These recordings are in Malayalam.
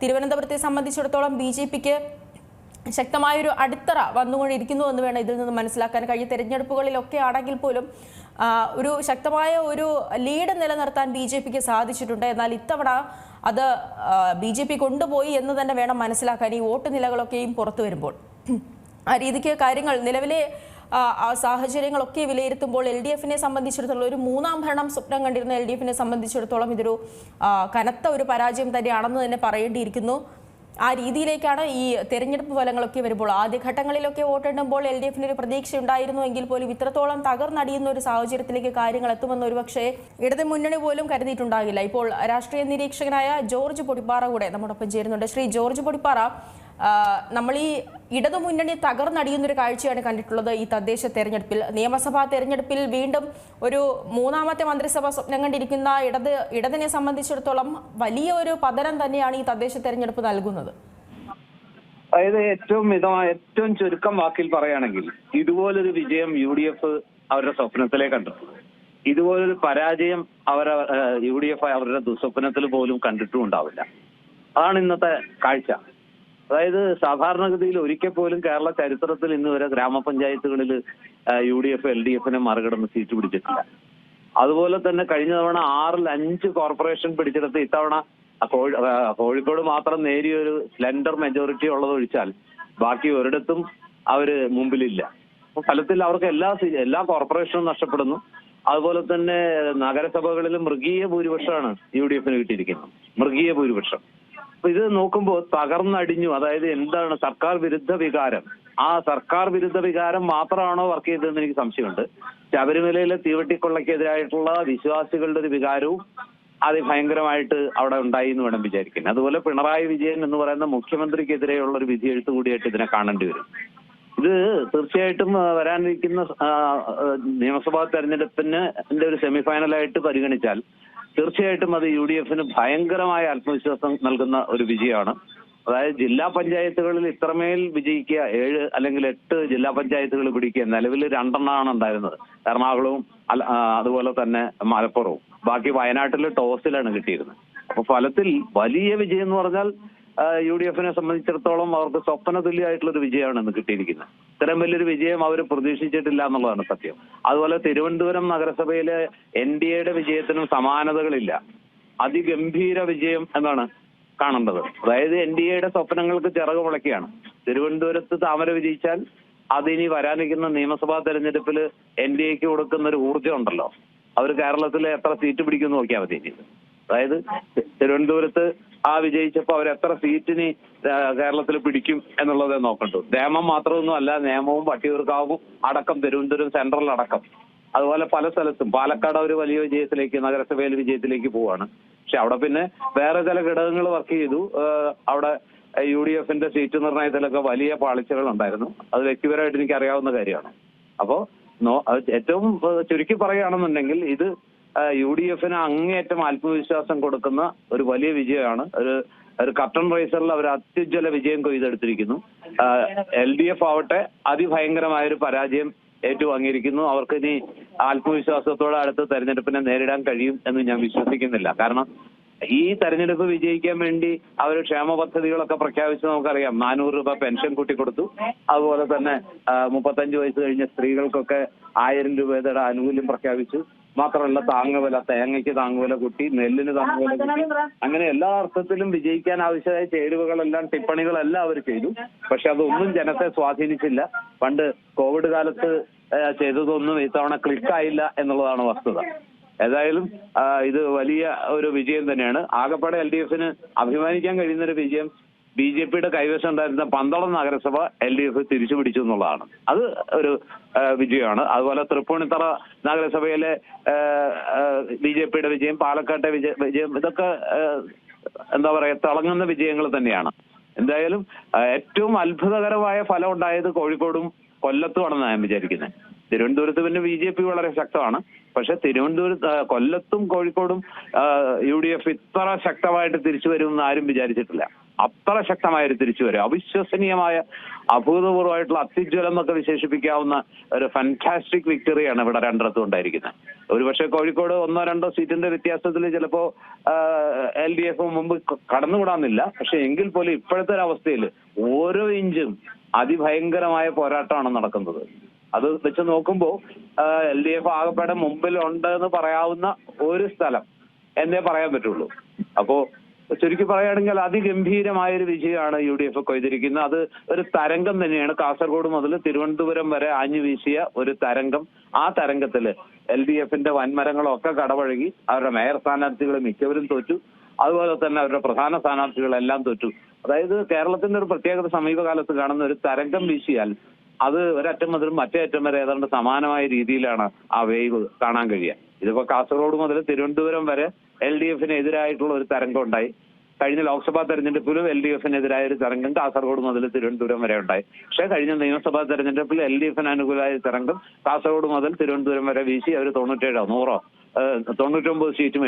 തിരുവനന്തപുരത്തെ സംബന്ധിച്ചിടത്തോളം ബി ജെ പിക്ക് ശക്തമായൊരു അടിത്തറ വന്നുകൊണ്ടിരിക്കുന്നു എന്ന് വേണം ഇതിൽ നിന്ന് മനസ്സിലാക്കാൻ കഴിയും തെരഞ്ഞെടുപ്പുകളിലൊക്കെ ആണെങ്കിൽ പോലും ഒരു ശക്തമായ ഒരു ലീഡ് നിലനിർത്താൻ ബി ജെ പിക്ക് സാധിച്ചിട്ടുണ്ട്. എന്നാൽ ഇത്തവണ അത് ബി ജെ പി കൊണ്ടുപോയി എന്ന് തന്നെ വേണം മനസ്സിലാക്കാൻ ഈ വോട്ട് നിലകളൊക്കെയും പുറത്തു വരുമ്പോൾ. ആ രീതിക്ക് കാര്യങ്ങൾ നിലവിലെ സാഹചര്യങ്ങളൊക്കെ വിലയിരുത്തുമ്പോൾ എൽ ഡി എഫിനെ സംബന്ധിച്ചിടത്തോളം ഒരു മൂന്നാം ഭരണം സ്വപ്നം കണ്ടിരുന്ന എൽ ഡി എഫിനെ സംബന്ധിച്ചിടത്തോളം ഇതൊരു കനത്ത ഒരു പരാജയം തന്നെയാണെന്ന് തന്നെ പറയേണ്ടിയിരിക്കുന്നു. ആ രീതിയിലേക്കാണ് ഈ തെരഞ്ഞെടുപ്പ് ഫലങ്ങളൊക്കെ വരുമ്പോൾ ആദ്യഘട്ടങ്ങളിലൊക്കെ വോട്ടെണ്ണുമ്പോൾ എൽ ഡി എഫിന് ഒരു പ്രതീക്ഷ ഉണ്ടായിരുന്നു എങ്കിൽ പോലും ഇത്രത്തോളം തകർന്നടിയുന്ന ഒരു സാഹചര്യത്തിലേക്ക് കാര്യങ്ങൾ എത്തുമെന്ന് ഒരുപക്ഷെ ഇടത് മുന്നണി പോലും കരുതിയിട്ടുണ്ടാകില്ല. ഇപ്പോൾ രാഷ്ട്രീയ നിരീക്ഷകനായ ജോർജ് പൊടിപ്പാറ കൂടെ നമ്മോടൊപ്പം ചേരുന്നുണ്ട്. ശ്രീ ജോർജ് പൊടിപ്പാറ നമ്മൾ ഈ ഇടതു മുന്നണി തകർന്നടിയുന്ന ഒരു കാഴ്ചയാണ് കണ്ടിട്ടുള്ളത് ഈ തദ്ദേശ തെരഞ്ഞെടുപ്പിൽ. നിയമസഭാ തെരഞ്ഞെടുപ്പിൽ വീണ്ടും ഒരു മൂന്നാമത്തെ മന്ത്രിസഭ സ്വപ്നം കണ്ടിരിക്കുന്ന ഇടത് ഇടതിനെ സംബന്ധിച്ചിടത്തോളം വലിയ ഒരു പതനം തന്നെയാണ് ഈ തദ്ദേശ തെരഞ്ഞെടുപ്പ് നൽകുന്നത്. അതായത് ഏറ്റവും മിതമായ ഏറ്റവും ചുരുക്കം വാക്കിൽ പറയുകയാണെങ്കിൽ ഇതുപോലൊരു വിജയം യു ഡി എഫ് അവരുടെ സ്വപ്നത്തിലേ കണ്ടു. ഇതുപോലൊരു പരാജയം അവരെ യു ഡി എഫ് അവരുടെ ദുസ്വപ്നത്തിൽ പോലും കണ്ടിട്ടും ഉണ്ടാവില്ല. അതാണ് ഇന്നത്തെ കാഴ്ച. അതായത് സാധാരണഗതിയിൽ ഒരിക്കൽ പോലും കേരള ചരിത്രത്തിൽ ഇന്ന് വരെ ഗ്രാമപഞ്ചായത്തുകളിൽ U D F L D എഫിനെ മറികടന്ന് സീറ്റ് പിടിച്ചിട്ടില്ല. അതുപോലെ തന്നെ കഴിഞ്ഞ തവണ ആറിൽ അഞ്ച് കോർപ്പറേഷൻ പിടിച്ചെടുത്ത് ഇത്തവണ കോഴിക്കോട് മാത്രം നേരിയ ഒരു സ്ലെൻഡർ മെജോറിറ്റി ഉള്ളത് ഒഴിച്ചാൽ ബാക്കി ഒരിടത്തും അവർ മുമ്പിലില്ല. ഫലത്തിൽ അവർക്ക് എല്ലാ എല്ലാ കോർപ്പറേഷനും നഷ്ടപ്പെടുന്നു. അതുപോലെ തന്നെ നഗരസഭകളിലും മൃഗീയ ഭൂരിപക്ഷമാണ് യു ഡി എഫിന് കിട്ടിയിരിക്കുന്നത്. മൃഗീയ ഭൂരിപക്ഷം. ഇത് നോക്കുമ്പോൾ തകർന്നടിഞ്ഞു. അതായത് എന്താണ് സർക്കാർ വിരുദ്ധ വികാരം? ആ സർക്കാർ വിരുദ്ധ വികാരം മാത്രമാണോ വർക്ക് ചെയ്തതെന്ന് എനിക്ക് സംശയമുണ്ട്. ശബരിമലയിലെ തീവട്ടിക്കൊള്ളക്കെതിരായിട്ടുള്ള വിശ്വാസികളുടെ ഒരു വികാരവും അതിഭയങ്കരമായിട്ട് അവിടെ ഉണ്ടായി എന്ന് വേണം വിചാരിക്കാൻ. അതുപോലെ പിണറായി വിജയൻ എന്ന് പറയുന്ന മുഖ്യമന്ത്രിക്കെതിരെയുള്ള ഒരു വിധി എഴുത്തു കൂടിയായിട്ട് ഇതിനെ കാണേണ്ടി വരും. ഇത് തീർച്ചയായിട്ടും വരാനിരിക്കുന്ന നിയമസഭാ തെരഞ്ഞെടുപ്പിന് ഒരു സെമിഫൈനലായിട്ട് പരിഗണിച്ചാൽ തീർച്ചയായിട്ടും അത് യു ഡി എഫിന് ഭയങ്കരമായ ആത്മവിശ്വാസം നൽകുന്ന ഒരു വിജയമാണ്. അതായത് ജില്ലാ പഞ്ചായത്തുകളിൽ ഇത്രമേൽ വിജയിക്കുക ഏഴ് അല്ലെങ്കിൽ എട്ട് ജില്ലാ പഞ്ചായത്തുകൾ പിടിക്കുക നിലവിൽ രണ്ടെണ്ണമാണ് ഉണ്ടായിരുന്നത്. എറണാകുളവും അതുപോലെ തന്നെ മലപ്പുറവും. ബാക്കി വയനാട്ടിൽ ടോസിലാണ് കിട്ടിയിരുന്നത്. അപ്പൊ ഫലത്തിൽ വലിയ വിജയം എന്ന് പറഞ്ഞാൽ യു ഡി എഫിനെ സംബന്ധിച്ചിടത്തോളം അവർക്ക് സ്വപ്ന തുല്യമായിട്ടുള്ള ഒരു വിജയമാണ് ഇന്ന് കിട്ടിയിരിക്കുന്നത്. ഇത്തരം വലിയൊരു വിജയം അവർ പ്രതീക്ഷിച്ചിട്ടില്ല എന്നുള്ളതാണ് സത്യം. അതുപോലെ തിരുവനന്തപുരം നഗരസഭയിലെ എൻ ഡി എയുടെ വിജയത്തിനും സമാനതകളില്ല. അതിഗംഭീര വിജയം എന്നാണ് കാണേണ്ടത്. അതായത് എൻ ഡി എയുടെ സ്വപ്നങ്ങൾക്ക് ചിറക് മുളയ്ക്കുകയാണ്. തിരുവനന്തപുരത്ത് താമര വിജയിച്ചാൽ അതിനി വരാനിരിക്കുന്ന നിയമസഭാ തെരഞ്ഞെടുപ്പിൽ എൻ ഡി എക്ക് കൊടുക്കുന്ന ഒരു ഊർജം ഉണ്ടല്ലോ. അവർ കേരളത്തിൽ എത്ര സീറ്റ് പിടിക്കുമെന്ന് നോക്കിയാൽ മതി. അതായത് തിരുവനന്തപുരത്ത് ആ വിജയിച്ചപ്പോ അവർ എത്ര സീറ്റിന് കേരളത്തിൽ പിടിക്കും എന്നുള്ളത് നോക്കണ്ടു. നിയമം മാത്രമൊന്നും അല്ല നിയമവും വട്ടിയൂർക്കാവും അടക്കം തിരുവനന്തപുരം സെൻട്രൽ അടക്കം. അതുപോലെ പല സ്ഥലത്തും. പാലക്കാട് ഒരു വലിയ വിജയത്തിലേക്ക് നഗരസഭയിൽ വിജയത്തിലേക്ക് പോവാണ്. പക്ഷെ അവിടെ പിന്നെ വേറെ ചില ഘടകങ്ങൾ വർക്ക് ചെയ്തു. അവിടെ യു ഡി എഫിന്റെ സീറ്റ് നിർണയത്തിലൊക്കെ വലിയ പാളിച്ചകൾ ഉണ്ടായിരുന്നു. അത് വ്യക്തിപരമായിട്ട് എനിക്ക് അറിയാവുന്ന കാര്യമാണ്. അപ്പോ ഏറ്റവും ചുരുക്കി പറയുകയാണെന്നുണ്ടെങ്കിൽ ഇത് യു ഡി എഫിന് അങ്ങേയറ്റം ആത്മവിശ്വാസം കൊടുക്കുന്ന ഒരു വലിയ വിജയമാണ്. ഒരു ഒരു കർട്ടൺ റൈസറിൽ അവർ അത്യുജ്വല വിജയം കൊയ്തെടുത്തിരിക്കുന്നു. എൽ ഡി എഫ് ആവട്ടെ അതിഭയങ്കരമായ ഒരു പരാജയം ഏറ്റുവാങ്ങിയിരിക്കുന്നു. അവർക്ക് ഇനി ആത്മവിശ്വാസത്തോടെ അടുത്ത തെരഞ്ഞെടുപ്പിനെ നേരിടാൻ കഴിയും എന്ന് ഞാൻ വിശ്വസിക്കുന്നില്ല. കാരണം ഈ തെരഞ്ഞെടുപ്പ് വിജയിക്കാൻ വേണ്ടി അവർ ക്ഷേമ പദ്ധതികളൊക്കെ പ്രഖ്യാപിച്ച് നമുക്കറിയാം. നാനൂറ് രൂപ പെൻഷൻ കൂട്ടിക്കൊടുത്തു. അതുപോലെ തന്നെ മുപ്പത്തഞ്ച് വയസ്സ് കഴിഞ്ഞ സ്ത്രീകൾക്കൊക്കെ ആയിരം രൂപയുടെ ആനുകൂല്യം പ്രഖ്യാപിച്ചു. മാത്രമല്ല താങ്ങുവില തേങ്ങയ്ക്ക് താങ്ങുവില കുട്ടി നെല്ലിന് താങ്ങുവില കൂട്ടി. അങ്ങനെ എല്ലാ അർത്ഥത്തിലും വിജയിക്കാൻ ആവശ്യമായ ചേരുവകളെല്ലാം ടിപ്പണികളെല്ലാം അവർ ചെയ്തു. പക്ഷെ അതൊന്നും ജനത്തെ സ്വാധീനിച്ചില്ല. പണ്ട് കോവിഡ് കാലത്ത് ചെയ്തതൊന്നും ഇത്തവണ ക്ലിക്കായില്ല എന്നുള്ളതാണ് വസ്തുത. ഏതായാലും ഇത് വലിയ ഒരു വിജയം തന്നെയാണ്. ആകപ്പാടെ എൽ ഡി എഫിന് അഭിമാനിക്കാൻ കഴിയുന്ന ഒരു വിജയം ബി ജെ പിയുടെ കൈവശം ഉണ്ടായിരുന്ന പന്തളം നഗരസഭ എൽ ഡി എഫ് തിരിച്ചു പിടിച്ചു എന്നുള്ളതാണ്. അത് ഒരു വിജയമാണ്. അതുപോലെ തൃപ്പൂണിത്തറ നഗരസഭയിലെ ബി ജെ പിയുടെ വിജയം പാലക്കാട്ടെ വിജയ ഇതൊക്കെ എന്താ പറയാ തിളങ്ങുന്ന വിജയങ്ങൾ തന്നെയാണ്. എന്തായാലും ഏറ്റവും അത്ഭുതകരമായ ഫലം ഉണ്ടായത് കോഴിക്കോടും കൊല്ലത്തുമാണെന്ന് ഞാൻ വിചാരിക്കുന്നത്. തിരുവനന്തപുരത്ത് പിന്നെ ബി ജെ പി വളരെ ശക്തമാണ്. പക്ഷെ തിരുവനന്തപുരത്ത് കൊല്ലത്തും കോഴിക്കോടും യു ഡി എഫ് ഇത്ര ശക്തമായിട്ട് തിരിച്ചു വരുമെന്ന് ആരും വിചാരിച്ചിട്ടില്ല. അത്ര ശക്തമായ ഒരു തിരിച്ചുവരവ് അവിശ്വസനീയമായ അഭൂതപൂർവമായിട്ടുള്ള അത്യുജ്വലം എന്നൊക്കെ വിശേഷിപ്പിക്കാവുന്ന ഒരു ഫാന്റാസ്റ്റിക് വിക്ടറിയാണ് ഇവിടെ രണ്ടിടത്തും ഉണ്ടായിരിക്കുന്നത്. ഒരുപക്ഷെ കോഴിക്കോട് ഒന്നോ രണ്ടോ സീറ്റിന്റെ വ്യത്യാസത്തിൽ ചിലപ്പോ എൽ ഡി എഫ് മുമ്പ് കടന്നുകൂടാന്നില്ല. പക്ഷെ എങ്കിൽ പോലും ഇപ്പോഴത്തെ ഒരു അവസ്ഥയിൽ ഓരോ ഇഞ്ചും അതിഭയങ്കരമായ പോരാട്ടമാണ് നടക്കുന്നത്. അത് വെച്ച് നോക്കുമ്പോൾ എൽ ഡി എഫ് ആകപ്പാടെ മുമ്പിൽ ഉണ്ട് എന്ന് പറയാവുന്ന ഒരു സ്ഥലം എന്നേ പറയാൻ പറ്റുള്ളൂ. അപ്പോ ചുരുക്കി പറയുകയാണെങ്കിൽ അതിഗംഭീരമായ ഒരു വിജയമാണ് യു ഡി എഫ് കൊയ്തിരിക്കുന്നത്. അത് ഒരു തരംഗം തന്നെയാണ്. കാസർഗോഡ് മുതൽ തിരുവനന്തപുരം വരെ ആഞ്ഞു വീശിയ ഒരു തരംഗം. ആ തരംഗത്തിൽ എൽ ഡി എഫിന്റെ വൻമരങ്ങളൊക്കെ കടപഴകി അവരുടെ മേയർ സ്ഥാനാർത്ഥികൾ മിക്കവരും തോറ്റു. അതുപോലെ തന്നെ അവരുടെ പ്രധാന സ്ഥാനാർത്ഥികളെല്ലാം തോറ്റു. അതായത് കേരളത്തിന്റെ ഒരു പ്രത്യേകത സമീപകാലത്ത് കാണുന്ന ഒരു തരംഗം വീശിയാൽ അത് ഒരറ്റം മുതൽ മറ്റേ അറ്റം വരെ ഏതാണ്ട് സമാനമായ രീതിയിലാണ് ആ വേവ് കാണാൻ കഴിയുക. ഇതിപ്പോ കാസർഗോഡ് മുതൽ തിരുവനന്തപുരം വരെ എൽ ഡി എഫിന് എതിരായിട്ടുള്ള ഒരു തരംഗം ഉണ്ടായി കഴിഞ്ഞ ലോക്സഭാ തെരഞ്ഞെടുപ്പിലും എൽ ഡി എഫിനെതിരായ ഒരു തരംഗം കാസർഗോഡ് മുതൽ തിരുവനന്തപുരം വരെ ഉണ്ടായി. പക്ഷേ കഴിഞ്ഞ നിയമസഭാ തെരഞ്ഞെടുപ്പിൽ എൽ ഡി എഫിന് അനുകൂലമായ തരംഗം കാസർഗോഡ് മുതൽ തിരുവനന്തപുരം വരെ വീശി അവർ തൊണ്ണൂറ്റേഴോ നൂറോ തൊണ്ണൂറ്റൊമ്പത് സീറ്റ്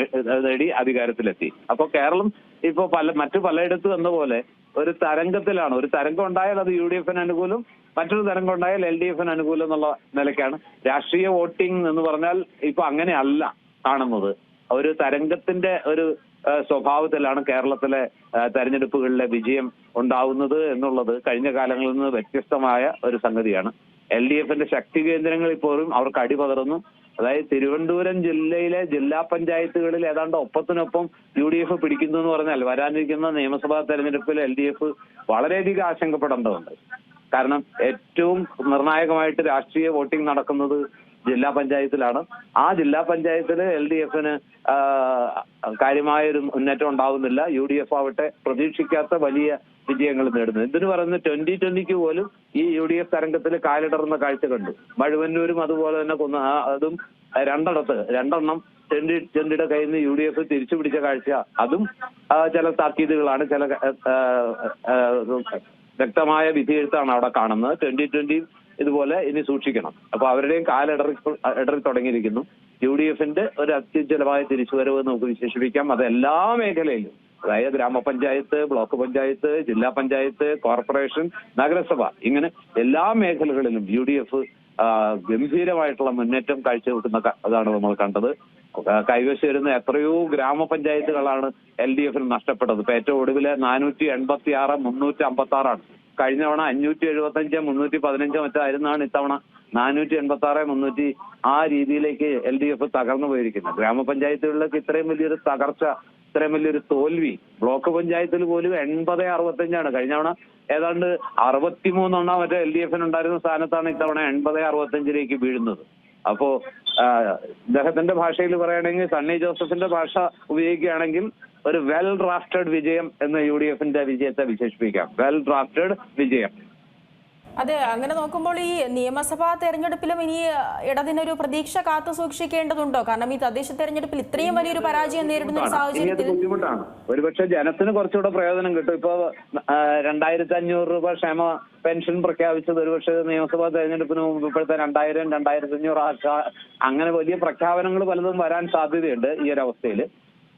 നേടി അധികാരത്തിലെത്തി. അപ്പോൾ കേരളം ഇപ്പോൾ പല മറ്റു പലയിടത്തും എന്ന പോലെ ഒരു തരംഗത്തിലാണ്. ഒരു തരംഗം ഉണ്ടായാൽ അത് യു ഡി എഫിന് അനുകൂലം മറ്റൊരു തരംഗം ഉണ്ടായാൽ എൽ ഡി എഫിന് അനുകൂലം എന്നുള്ള നിലയ്ക്കാണ്. രാഷ്ട്രീയ വോട്ടിംഗ് എന്ന് പറഞ്ഞാൽ ഇപ്പൊ അങ്ങനെയല്ല കാണുന്നത്. ഒരു തരംഗത്തിന്റെ ഒരു സ്വഭാവത്തിലാണ് കേരളത്തിലെ തെരഞ്ഞെടുപ്പുകളിലെ വിജയം ഉണ്ടാവുന്നത് എന്നുള്ളത് കഴിഞ്ഞ കാലങ്ങളിൽ നിന്ന് വ്യത്യസ്തമായ ഒരു സംഗതിയാണ്. എൽ ഡി എഫിന്റെ ശക്തി കേന്ദ്രങ്ങൾ ഇപ്പോഴും അവർക്ക് അടിപകർന്നു. അതായത് തിരുവനന്തപുരം ജില്ലയിലെ ജില്ലാ പഞ്ചായത്തുകളിൽ ഏതാണ്ട് ഒപ്പത്തിനൊപ്പം യു ഡി എഫ് പിടിക്കുന്നു എന്ന് പറഞ്ഞാൽ വരാനിരിക്കുന്ന നിയമസഭാ തെരഞ്ഞെടുപ്പിൽ എൽ ഡി എഫ് വളരെയധികം ആശങ്കപ്പെടേണ്ടതുണ്ട്. കാരണം ഏറ്റവും നിർണായകമായിട്ട് രാഷ്ട്രീയ വോട്ടിംഗ് നടക്കുന്നത് ജില്ലാ പഞ്ചായത്തിലാണ്. ആ ജില്ലാ പഞ്ചായത്തിൽ എൽ ഡി എഫിന് കാര്യമായൊരു മുന്നേറ്റം ഉണ്ടാവുന്നില്ല. യു ഡി എഫ് ആവട്ടെ പ്രതീക്ഷിക്കാത്ത വലിയ വിജയങ്ങൾ നേടുന്നു. എന്തിനു പറയുന്നത് ട്വന്റി ട്വന്റിക്ക് പോലും ഈ യു ഡി എഫ് തരംഗത്തിൽ കാലിടറുന്ന കാഴ്ച കണ്ടു. മഴുവന്നൂരും അതുപോലെ തന്നെ കൊന്ന അതും രണ്ടിടത്ത് രണ്ടെണ്ണം ട്വന്റി ട്വന്റിയുടെ കയ്യിൽ നിന്ന് യു ഡി എഫ് തിരിച്ചു പിടിച്ച കാഴ്ച. അതും ചില താക്കീതുകളാണ് ചില വ്യക്തമായ വിധിയെഴുത്താണ് അവിടെ കാണുന്നത്. ട്വന്റി ട്വന്റി ഇതുപോലെ ഇനി സൂക്ഷിക്കണം. അപ്പൊ അവരുടെയും കാലിടറി ഇടറി തുടങ്ങിയിരിക്കുന്നു. യു ഡി എഫിന്റെ ഒരു അത്യുജ്വലമായ തിരിച്ചുവരവ് നമുക്ക് വിശേഷിപ്പിക്കാം. അത് എല്ലാ മേഖലയിലും. അതായത് ഗ്രാമപഞ്ചായത്ത് ബ്ലോക്ക് പഞ്ചായത്ത് ജില്ലാ പഞ്ചായത്ത് കോർപ്പറേഷൻ നഗരസഭ ഇങ്ങനെ എല്ലാ മേഖലകളിലും യു ഡി എഫ് ഗംഭീരമായിട്ടുള്ള മുന്നേറ്റം കാഴ്ചവെക്കുന്ന അതാണ് നമ്മൾ കണ്ടത്. കൈവശം വരുന്ന എത്രയോ ഗ്രാമപഞ്ചായത്തുകളാണ് എൽ ഡി എഫിന് നഷ്ടപ്പെട്ടത്. ഏറ്റവും ഒടുവിലെ നാനൂറ്റി എൺപത്തി ആറ് മുന്നൂറ്റി അമ്പത്തി ആറാണ് കഴിഞ്ഞ തവണ അഞ്ഞൂറ്റി എഴുപത്തി അഞ്ച് മുന്നൂറ്റി പതിനഞ്ച് മറ്റോ ആയിരുന്നാണ് ഇത്തവണ നാനൂറ്റി എൺപത്തി ആറ് മുന്നൂറ്റി ആ രീതിയിലേക്ക് എൽ ഡി എഫ് തകർന്നു പോയിരിക്കുന്നത്. ഗ്രാമപഞ്ചായത്തുകളിലേക്ക് ഇത്രയും വലിയൊരു തകർച്ച ഇത്രയും വലിയൊരു തോൽവി ബ്ലോക്ക് പഞ്ചായത്തിൽ പോലും എൺപത് അറുപത്തഞ്ചാണ്. കഴിഞ്ഞ തവണ ഏതാണ്ട് അറുപത്തിമൂന്നെണ്ണം മറ്റേ എൽ ഡി എഫിന് ഉണ്ടായിരുന്ന സ്ഥാനത്താണ് ഇത്തവണ എൺപത് അറുപത്തഞ്ചിലേക്ക് വീഴുന്നത്. അപ്പോ അദ്ദേഹത്തിന്റെ ഭാഷയിൽ പറയുകയാണെങ്കിൽ സണ്ണി ജോസഫിന്റെ ഭാഷ ഉപയോഗിക്കുകയാണെങ്കിൽ ഒരു വെൽ ഡ്രാഫ്റ്റഡ് വിജയം എന്ന് യു ഡി എഫിന്റെ വിജയത്തെ വിശേഷിപ്പിക്കാം. വെൽ ഡ്രാഫ്റ്റഡ് വിജയം. അതെ അങ്ങനെ നോക്കുമ്പോൾ ഈ നിയമസഭാ തെരഞ്ഞെടുപ്പിലും ഇനി ഇടതിനൊരു പ്രതീക്ഷ കാത്തു സൂക്ഷിക്കേണ്ടതുണ്ടോ? കാരണം ഈ തദ്ദേശ തെരഞ്ഞെടുപ്പിൽ ഇത്രയും വലിയൊരു പരാജയം നേരിടുന്ന ഒരു സാഹചര്യത്തിൽ ബുദ്ധിമുട്ടാണ്. ഒരുപക്ഷെ ജനത്തിന് കുറച്ചുകൂടെ പ്രയോജനം കിട്ടും. ഇപ്പൊ രണ്ടായിരത്തി അഞ്ഞൂറ് രൂപ ക്ഷേമ പെൻഷൻ പ്രഖ്യാപിച്ചത് ഒരുപക്ഷെ നിയമസഭാ തെരഞ്ഞെടുപ്പിന് മുമ്പ് ഇപ്പോഴത്തെ രണ്ടായിരം രണ്ടായിരത്തി അഞ്ഞൂറ് അങ്ങനെ വലിയ പ്രഖ്യാപനങ്ങൾ പലതും വരാൻ സാധ്യതയുണ്ട് ഈ ഒരു അവസ്ഥയിൽ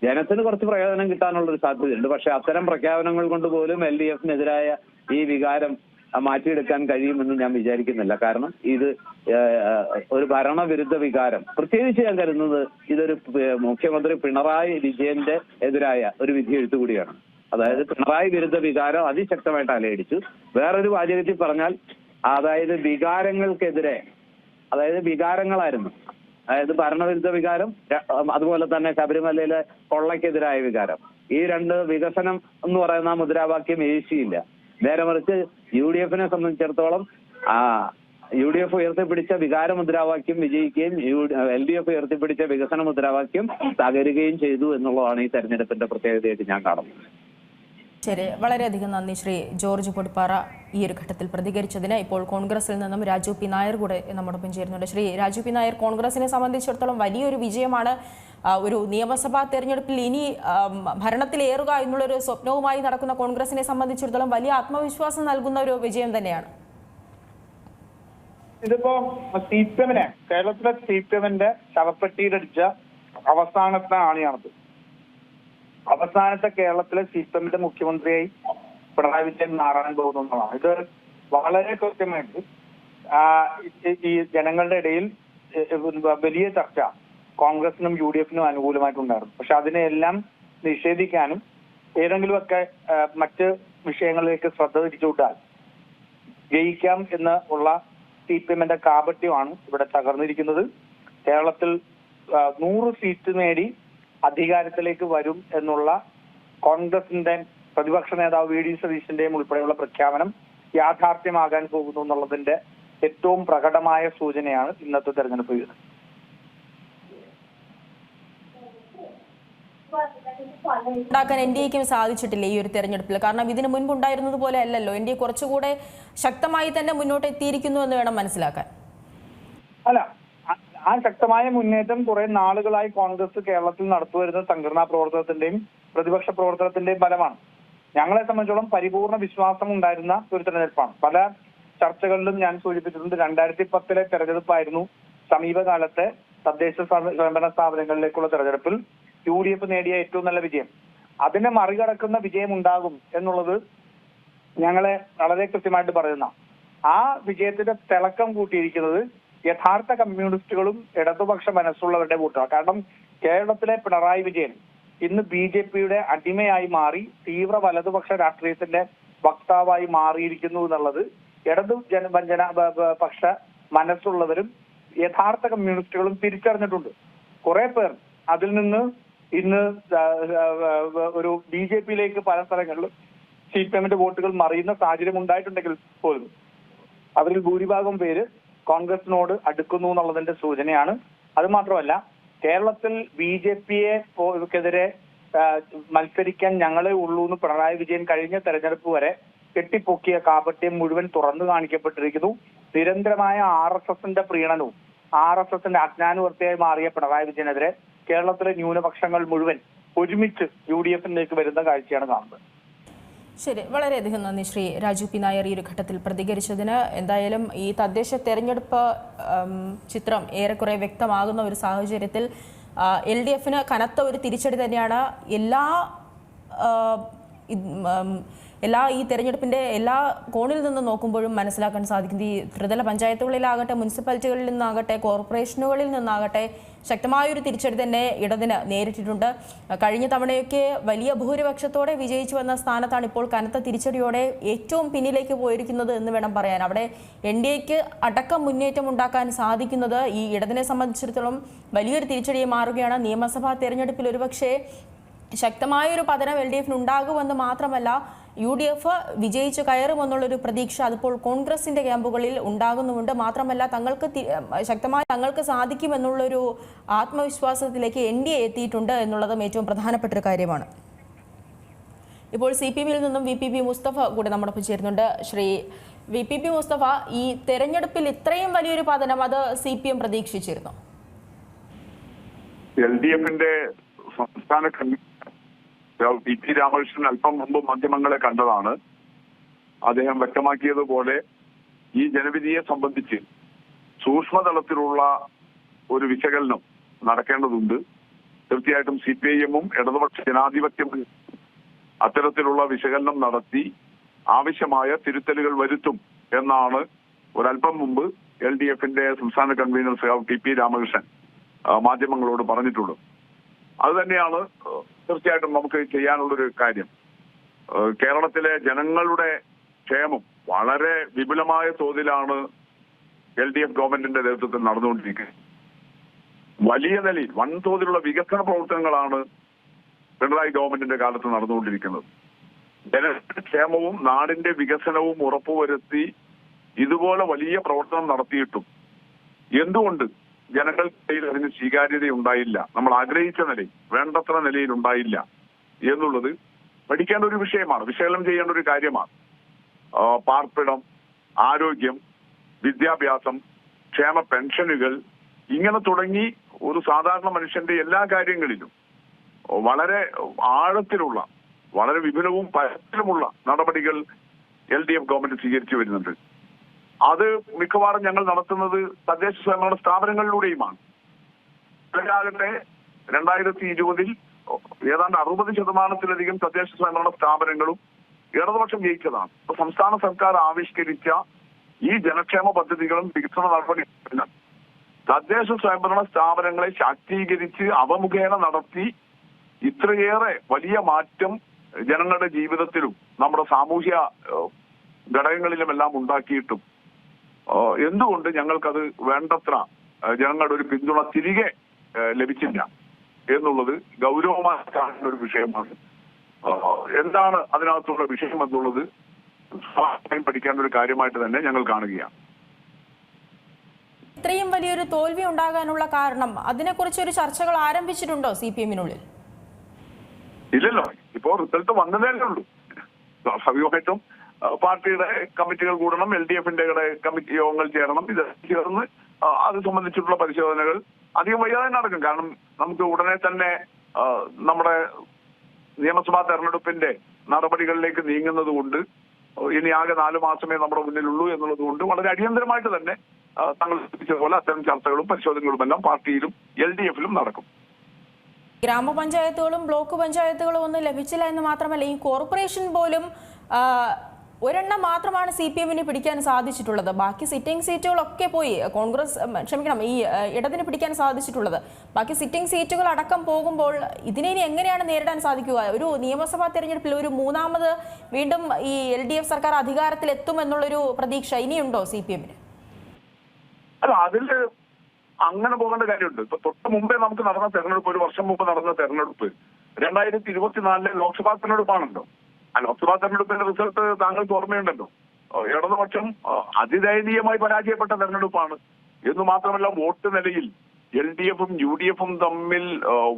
ജനത്തിന് കുറച്ച് പ്രയോജനം കിട്ടാനുള്ള ഒരു സാധ്യതയുണ്ട്. പക്ഷെ അത്തരം പ്രഖ്യാപനങ്ങൾ കൊണ്ട് പോലും എൽ ഡി എഫിനെതിരായ ഈ വികാരം മാറ്റിയെടുക്കാൻ കഴിയുമെന്ന് ഞാൻ വിചാരിക്കുന്നില്ല. കാരണം ഇത് ഒരു ഭരണവിരുദ്ധ വികാരം. പ്രത്യേകിച്ച് ഞാൻ കരുതുന്നത് ഇതൊരു മുഖ്യമന്ത്രി പിണറായി വിജയന്റെ എതിരായ ഒരു വിധി കൂടിയാണ് അതായത് പിണറായി വിരുദ്ധ വികാരം അതിശക്തമായിട്ട് അലയടിച്ചു. വേറൊരു വാചകത്തിൽ പറഞ്ഞാൽ അതായത് വികാരങ്ങൾക്കെതിരെ അതായത് വികാരങ്ങളായിരുന്നു. അതായത് ഭരണവിരുദ്ധ വികാരം അതുപോലെ തന്നെ ശബരിമലയിലെ കൊള്ളയ്ക്കെതിരായ വികാരം. ഈ രണ്ട് വികസനം എന്ന് പറയുന്ന മുദ്രാവാക്യം ഏശിയില്ല. നേരെ മറിച്ച് യു ഡി എഫിനെ സംബന്ധിച്ചിടത്തോളം ആ യു ഡി എഫ് ഉയർത്തിപ്പിടിച്ച വികാര മുദ്രാവാക്യം വിജയിക്കുകയും യു എൽ ഡി എഫ് ഉയർത്തിപ്പിടിച്ച വികസന മുദ്രാവാക്യം തകരുകയും ചെയ്തു എന്നുള്ളതാണ് ഈ തെരഞ്ഞെടുപ്പിന്റെ പ്രത്യേകതയായിട്ട് ഞാൻ കാണുന്നത്. ശരി വളരെയധികം നന്ദി ശ്രീ ജോർജ് പൊടിപ്പാറ ഈ ഒരു ഘട്ടത്തിൽ പ്രതികരിച്ചതിന്. ഇപ്പോൾ കോൺഗ്രസിൽ നിന്നും രാജു പി നായർ കൂടെ നമ്മോടൊപ്പം ചേരുന്നുണ്ട്. ശ്രീ രാജു പി നായർ കോൺഗ്രസിനെ സംബന്ധിച്ചിടത്തോളം വലിയൊരു വിജയമാണ്. ഒരു നിയമസഭാ തെരഞ്ഞെടുപ്പിൽ ഇനി ഭരണത്തിലേറുക എന്നുള്ളൊരു സ്വപ്നവുമായി നടക്കുന്ന കോൺഗ്രസിനെ സംബന്ധിച്ചിടത്തോളം വലിയ ആത്മവിശ്വാസം നൽകുന്ന ഒരു വിജയം തന്നെയാണ്. ഇതിപ്പോ സി പി എമ്മിനെ കേരളത്തിലെ സി പി എമ്മിന്റെ ശവപ്പെട്ടിയിലടിച്ച അവസാനത്തെ ആണിയാണത് അവസാനത്തെ കേരളത്തിലെ സി പി എമ്മിന്റെ മുഖ്യമന്ത്രിയായി പിണറായി വിജയൻ മാറാൻ പോകുന്നതാണ് ഇത് വളരെ കൃത്യമായിട്ട് ഈ- ജനങ്ങളുടെ ഇടയിൽ വലിയ ചർച്ച കോൺഗ്രസിനും യു ഡി എഫിനും അനുകൂലമായിട്ടുണ്ടായിരുന്നു. പക്ഷെ അതിനെയെല്ലാം നിഷേധിക്കാനും ഏതെങ്കിലുമൊക്കെ മറ്റ് വിഷയങ്ങളിലേക്ക് ശ്രദ്ധ തിരിച്ചുവിട്ടാൽ ജയിക്കാം എന്ന് ഉള്ള സി പി എമ്മിന്റെ കാപട്യമാണ് ഇവിടെ തകർന്നിരിക്കുന്നത്. കേരളത്തിൽ നൂറ് സീറ്റ് നേടി അധികാരത്തിലേക്ക് വരും എന്നുള്ള കോൺഗ്രസിന്റെ പ്രതിപക്ഷ നേതാവ് വി ഡി സതീശന്റെയും ഉൾപ്പെടെയുള്ള പ്രഖ്യാപനം യാഥാർത്ഥ്യമാകാൻ പോകുന്നു എന്നുള്ളതിന്റെ ഏറ്റവും പ്രകടമായ സൂചനയാണ് ഇന്നത്തെ തെരഞ്ഞെടുപ്പ് വീട് ഉണ്ടാക്കാൻ എൻ ഡി എക്കും സാധിച്ചിട്ടില്ല ഈ ഒരു തെരഞ്ഞെടുപ്പിൽ. കാരണം ഇതിന് മുൻപ് ഉണ്ടായിരുന്നത് പോലെ അല്ലല്ലോ. എൻ ഡി എ കുറച്ചുകൂടെ ശക്തമായി തന്നെ മുന്നോട്ട് എത്തിയിരിക്കുന്നു എന്ന് വേണം മനസ്സിലാക്കാൻ. അല്ല ആ- ശക്തമായ മുന്നേറ്റം കുറെ നാളുകളായി കോൺഗ്രസ് കേരളത്തിൽ നടത്തുവരുന്ന സംഘടനാ പ്രവർത്തനത്തിന്റെയും പ്രതിപക്ഷ പ്രവർത്തനത്തിന്റെയും ഫലമാണ്. ഞങ്ങളെ സംബന്ധിച്ചോളം പരിപൂർണ വിശ്വാസം ഉണ്ടായിരുന്ന ഒരു തെരഞ്ഞെടുപ്പാണ്. പല ചർച്ചകളിലും ഞാൻ സൂചിപ്പിച്ചിട്ടുണ്ട് രണ്ടായിരത്തി പത്തിലെ തെരഞ്ഞെടുപ്പായിരുന്നു സമീപകാലത്തെ തദ്ദേശ സ്വയംഭരണ സ്ഥാപനങ്ങളിലേക്കുള്ള തെരഞ്ഞെടുപ്പിൽ യു ഡി എഫ് നേടിയ ഏറ്റവും നല്ല വിജയം. അതിനെ മറികടക്കുന്ന വിജയം ഉണ്ടാകും എന്നുള്ളത് ഞങ്ങളെ വളരെ കൃത്യമായിട്ട് പറയുന്ന ആ വിജയത്തിന്റെ തിളക്കം കൂട്ടിയിരിക്കുന്നത് യഥാർത്ഥ കമ്മ്യൂണിസ്റ്റുകളും ഇടതുപക്ഷ മനസ്സുള്ളവരുടെ വോട്ടാണ്. കാരണം കേരളത്തിലെ പിണറായി വിജയൻ ഇന്ന് ബി ജെ പിയുടെ അടിമയായി മാറി തീവ്ര വലതുപക്ഷ രാഷ്ട്രീയത്തിന്റെ വക്താവായി മാറിയിരിക്കുന്നു എന്നുള്ളത് ഇടതു ജനവഞ്ചന പക്ഷ മനസ്സുള്ളവരും യഥാർത്ഥ കമ്മ്യൂണിസ്റ്റുകളും തിരിച്ചറിഞ്ഞിട്ടുണ്ട്. കുറെ പേർ അതിൽ നിന്ന് ഇന്ന് ഒരു ബി ജെ പിയിലേക്ക് പല സ്ഥലങ്ങളിലും സി പി എമ്മിന്റെ വോട്ടുകൾ മറിയുന്ന സാഹചര്യം ഉണ്ടായിട്ടുണ്ടെങ്കിൽ പോലും. അവരിൽ ഭൂരിഭാഗം പേര് കോൺഗ്രസിനോട് അടുക്കുന്നു എന്നുള്ളതിന്റെ സൂചനയാണ്. അത് മാത്രമല്ല കേരളത്തിൽ ബി ജെ പിയെ ക്കെതിരെ മത്സരിക്കാൻ ഞങ്ങളെ ഉള്ളൂ എന്ന് പിണറായി വിജയൻ കഴിഞ്ഞ തെരഞ്ഞെടുപ്പ് വരെ കെട്ടിപ്പൊക്കിയ കാപട്യം മുഴുവൻ തുറന്നു കാണിക്കപ്പെട്ടിരിക്കുന്നു. നിരന്തരമായ ആർ എസ് എസിന്റെ പ്രീണനവും ആർ എസ് എസിന്റെ അജ്ഞാനവർത്തിയായി മാറിയ പിണറായി വിജയനെതിരെ കേരളത്തിലെ ന്യൂനപക്ഷങ്ങൾ മുഴുവൻ ഒരുമിച്ച് യു ഡി എഫിലേക്ക് വരുന്ന കാഴ്ചയാണ് കാണുന്നത്. ശരി വളരെയധികം നന്ദി ശ്രീ രാജു പി നായർ ഈ ഒരു ഘട്ടത്തിൽ പ്രതികരിച്ചതിന്. എന്തായാലും ഈ തദ്ദേശ തെരഞ്ഞെടുപ്പ് ചിത്രം ഏറെക്കുറെ വ്യക്തമാകുന്ന ഒരു സാഹചര്യത്തിൽ എൽ ഡി എഫിന് കനത്ത ഒരു തിരിച്ചടി തന്നെയാണ് എല്ലാ എല്ലാ ഈ തെരഞ്ഞെടുപ്പിന്റെ എല്ലാ കോണിൽ നിന്ന് നോക്കുമ്പോഴും മനസ്സിലാക്കാൻ സാധിക്കും ഈ ത്രിതല പഞ്ചായത്തുകളിലാകട്ടെ മുനിസിപ്പാലിറ്റികളിൽ നിന്നാകട്ടെ കോർപ്പറേഷനുകളിൽ നിന്നാകട്ടെ ശക്തമായൊരു തിരിച്ചടി തന്നെ ഇടതിന് നേരിട്ടിട്ടുണ്ട്. കഴിഞ്ഞ തവണയൊക്കെ വലിയ ഭൂരിപക്ഷത്തോടെ വിജയിച്ചു വന്ന സ്ഥാനത്താണ് ഇപ്പോൾ കനത്ത തിരിച്ചടിയോടെ ഏറ്റവും പിന്നിലേക്ക് പോയിരിക്കുന്നത് എന്ന് വേണം പറയാൻ. അവിടെ എൻ ഡി എക്ക് അടക്കം മുന്നേറ്റം ഉണ്ടാക്കാൻ സാധിക്കുന്നത് ഈ ഇടതിനെ സംബന്ധിച്ചിടത്തോളം വലിയൊരു തിരിച്ചടിയെ മാറുകയാണ്. നിയമസഭാ തെരഞ്ഞെടുപ്പിൽ ഒരുപക്ഷേ ശക്തമായൊരു പതനം എൽ ഡി എഫിന് ഉണ്ടാകുമെന്ന് മാത്രമല്ല യു ഡി എഫ് വിജയിച്ചു കയറുമെന്നുള്ളൊരു പ്രതീക്ഷ അതിപ്പോൾ കോൺഗ്രസിന്റെ ക്യാമ്പുകളിൽ ഉണ്ടാകുന്നുമുണ്ട്. മാത്രമല്ല തങ്ങൾക്ക് ശക്തമായി തങ്ങൾക്ക് സാധിക്കുമെന്നുള്ളൊരു ആത്മവിശ്വാസത്തിലേക്ക് എൻ ഡി എ എത്തിയിട്ടുണ്ട് എന്നുള്ളതും ഏറ്റവും പ്രധാനപ്പെട്ട ഒരു കാര്യമാണ്. ഇപ്പോൾ സി പി എമ്മിൽ നിന്നും വി പി പി മുസ്തഫ കൂടെ നമ്മോടൊപ്പം ചേരുന്നുണ്ട്. Shri V P P Mustafa ഈ തെരഞ്ഞെടുപ്പിൽ ഇത്രയും വലിയൊരു പതനം അത് സി പി എം പ്രതീക്ഷിച്ചിരുന്നു. എൽ ഡി എഫിന്റെ സംസ്ഥാന കൺവീനർ പി. ടി. രാമകൃഷ്ണൻ അല്പം മുമ്പ് മാധ്യമങ്ങളെ കണ്ടതാണ്. അദ്ദേഹം വ്യക്തമാക്കിയതുപോലെ ഈ ജനവിധിയെ സംബന്ധിച്ച് സൂക്ഷ്മതലത്തിലുള്ള ഒരു വിശകലനം നടക്കേണ്ടതുണ്ട്. തീർച്ചയായിട്ടും സി പി ഐ എമ്മും ഇടതുപക്ഷ ജനാധിപത്യം അത്തരത്തിലുള്ള വിശകലനം നടത്തി ആവശ്യമായ തിരുത്തലുകൾ വരുത്തും എന്നാണ് ഒരല്പം മുമ്പ് എൽ ഡി എഫിന്റെ സംസ്ഥാന കൺവീനർ ടി പി. രാമകൃഷ്ണൻ മാധ്യമങ്ങളോട് പറഞ്ഞിട്ടുള്ളത്. അത് തന്നെയാണ് തീർച്ചയായിട്ടും നമുക്ക് ചെയ്യാനുള്ളൊരു കാര്യം. കേരളത്തിലെ ജനങ്ങളുടെ ക്ഷേമം വളരെ വിപുലമായ തോതിലാണ് എൽ ഡി എഫ് ഗവൺമെന്റിന്റെ നേതൃത്വത്തിൽ നടന്നുകൊണ്ടിരിക്കുന്നത്. വലിയ നിലയിൽ വൻതോതിലുള്ള വികസന പ്രവർത്തനങ്ങളാണ് പിണറായി ഗവൺമെന്റിന്റെ കാലത്ത് നടന്നുകൊണ്ടിരിക്കുന്നത്. ജനങ്ങളുടെ ക്ഷേമവും നാടിന്റെ വികസനവും ഉറപ്പുവരുത്തി ഇതുപോലെ വലിയ പ്രവർത്തനം നടത്തിയിട്ടും എന്തുകൊണ്ട് ജനങ്ങൾക്കിടയിൽ അതിന് സ്വീകാര്യത ഉണ്ടായില്ല നമ്മൾ ആഗ്രഹിച്ച നിലയിൽ വേണ്ടത്ര നിലയിൽ ഉണ്ടായില്ല എന്നുള്ളത് പഠിക്കേണ്ട ഒരു വിഷയമാണ്. വിശകലനം ചെയ്യേണ്ട ഒരു കാര്യമാണ്. പാർപ്പിടം ആരോഗ്യം വിദ്യാഭ്യാസം ക്ഷേമ പെൻഷനുകൾ ഇങ്ങനെ തുടങ്ങി ഒരു സാധാരണ മനുഷ്യന്റെ എല്ലാ കാര്യങ്ങളിലും വളരെ ആഴത്തിലുള്ള വളരെ വിപുലവും പരത്തിലുമുള്ള നടപടികൾ എൽ ഡി എഫ് ഗവൺമെന്റ് സ്വീകരിച്ചു വരുന്നുണ്ട്. അത് മിക്കവാറും ഞങ്ങൾ നടത്തുന്നത് തദ്ദേശ സ്വയംഭരണ സ്ഥാപനങ്ങളിലൂടെയുമാണ്. അതിലാകട്ടെ രണ്ടായിരത്തി ഇരുപതിൽ ഏതാണ്ട് അറുപത് ശതമാനത്തിലധികം തദ്ദേശ സ്വയംഭരണ സ്ഥാപനങ്ങളും ഇടതുപക്ഷം ജയിച്ചതാണ്. ഇപ്പൊ സംസ്ഥാന സർക്കാർ ആവിഷ്കരിച്ച ഈ ജനക്ഷേമ പദ്ധതികളും വികസന നടപടികളും തദ്ദേശ സ്വയംഭരണ സ്ഥാപനങ്ങളെ ശാക്തീകരിച്ച് അവമുഖേന നടത്തി ഇത്രയേറെ വലിയ മാറ്റം ജനങ്ങളുടെ ജീവിതത്തിലും നമ്മുടെ സാമൂഹ്യ ഘടകങ്ങളിലും ഘടകങ്ങളിലുമെല്ലാം ഉണ്ടാക്കിയിട്ടും എന്തുകൊണ്ട് ഞങ്ങൾക്കത് വേണ്ടത്ര ജനങ്ങളുടെ ഒരു പിന്തുണ തിരികെ ലഭിച്ചില്ല എന്നുള്ളത് ഗൗരവമായി കാണുന്ന ഒരു വിഷയമാണ്. എന്താണ് അതിനകത്തുള്ള വിഷയം എന്നുള്ളത് പഠിക്കേണ്ട ഒരു കാര്യമായിട്ട് തന്നെ ഞങ്ങൾ കാണുകയാണ്. ഇത്രയും വലിയൊരു തോൽവി ഉണ്ടാകാനുള്ള കാരണം അതിനെക്കുറിച്ച് ഒരു ചർച്ചകൾ ആരംഭിച്ചിട്ടുണ്ടോ സി പി എമ്മിനുള്ളിൽ? ഇല്ലല്ലോ ഇപ്പോ റിസൾട്ട് വന്നതേ ഉള്ളൂ. സ്വാഭാവികമായിട്ടും പാർട്ടിയുടെ കമ്മിറ്റികൾ കൂടണം എൽ ഡി എഫിന്റെ കമ്മിറ്റി യോഗങ്ങൾ ചേരണം ഇത് ചേർന്ന് അത് സംബന്ധിച്ചിട്ടുള്ള പരിശോധനകൾ അധികം വൈകാതെ നടക്കും. കാരണം നമുക്ക് ഉടനെ തന്നെ നമ്മുടെ നിയമസഭാ തെരഞ്ഞെടുപ്പിന്റെ നടപടികളിലേക്ക് നീങ്ങുന്നത് കൊണ്ട് ഇനി ആകെ നാലു മാസമേ നമ്മുടെ മുന്നിലുള്ളൂ എന്നുള്ളത് കൊണ്ട് വളരെ അടിയന്തരമായിട്ട് തന്നെ തങ്ങൾ സൂചിപ്പിച്ചതുപോലെ അത്തരം ചർച്ചകളും പരിശോധനകളും എല്ലാം പാർട്ടിയിലും എൽ ഡി എഫിലും നടക്കും. ഗ്രാമപഞ്ചായത്തുകളും ബ്ലോക്ക് പഞ്ചായത്തുകളും ഒന്നും ലഭിച്ചില്ല എന്ന് മാത്രമല്ല ഈ കോർപ്പറേഷൻ പോലും ഒരെണ്ണം മാത്രമാണ് സി പി എമ്മിന് പിടിക്കാൻ സാധിച്ചിട്ടുള്ളത്. ബാക്കി സിറ്റിംഗ് സീറ്റുകളൊക്കെ പോയി. കോൺഗ്രസ് ക്ഷമിക്കണം ഈ ഇടതിന് പിടിക്കാൻ സാധിച്ചിട്ടുള്ളത്. ബാക്കി സിറ്റിംഗ് സീറ്റുകൾ അടക്കം പോകുമ്പോൾ ഇതിനെ ഇനി എങ്ങനെയാണ് നേരിടാൻ സാധിക്കുക? ഒരു നിയമസഭാ തെരഞ്ഞെടുപ്പിൽ ഒരു മൂന്നാമത് വീണ്ടും ഈ എൽ ഡി എഫ് സർക്കാർ അധികാരത്തിൽ എത്തും എന്നുള്ളൊരു പ്രതീക്ഷ ഇനിയുണ്ടോ സി പി എമ്മിന്? അങ്ങനെ പോകേണ്ട കാര്യമുണ്ട്. ഇപ്പൊ തൊട്ട് മുമ്പേ നമുക്ക് നടന്ന തെരഞ്ഞെടുപ്പ് ഒരു വർഷം മുമ്പ് നടന്ന തെരഞ്ഞെടുപ്പ് രണ്ടായിരത്തി ഇരുപത്തിനാലിലെ ലോക്സഭാ തെരഞ്ഞെടുപ്പാണല്ലോ. ലോക്സഭാ തെരഞ്ഞെടുപ്പിന്റെ റിസൾട്ട് താങ്കൾക്ക് ഓർമ്മയുണ്ടല്ലോ. ഇടതുപക്ഷം അതിദയനീയമായി പരാജയപ്പെട്ട തെരഞ്ഞെടുപ്പാണ്. എന്ന് മാത്രമല്ല വോട്ട് നിലയിൽ എൽ ഡി എഫും യു ഡി എഫും തമ്മിൽ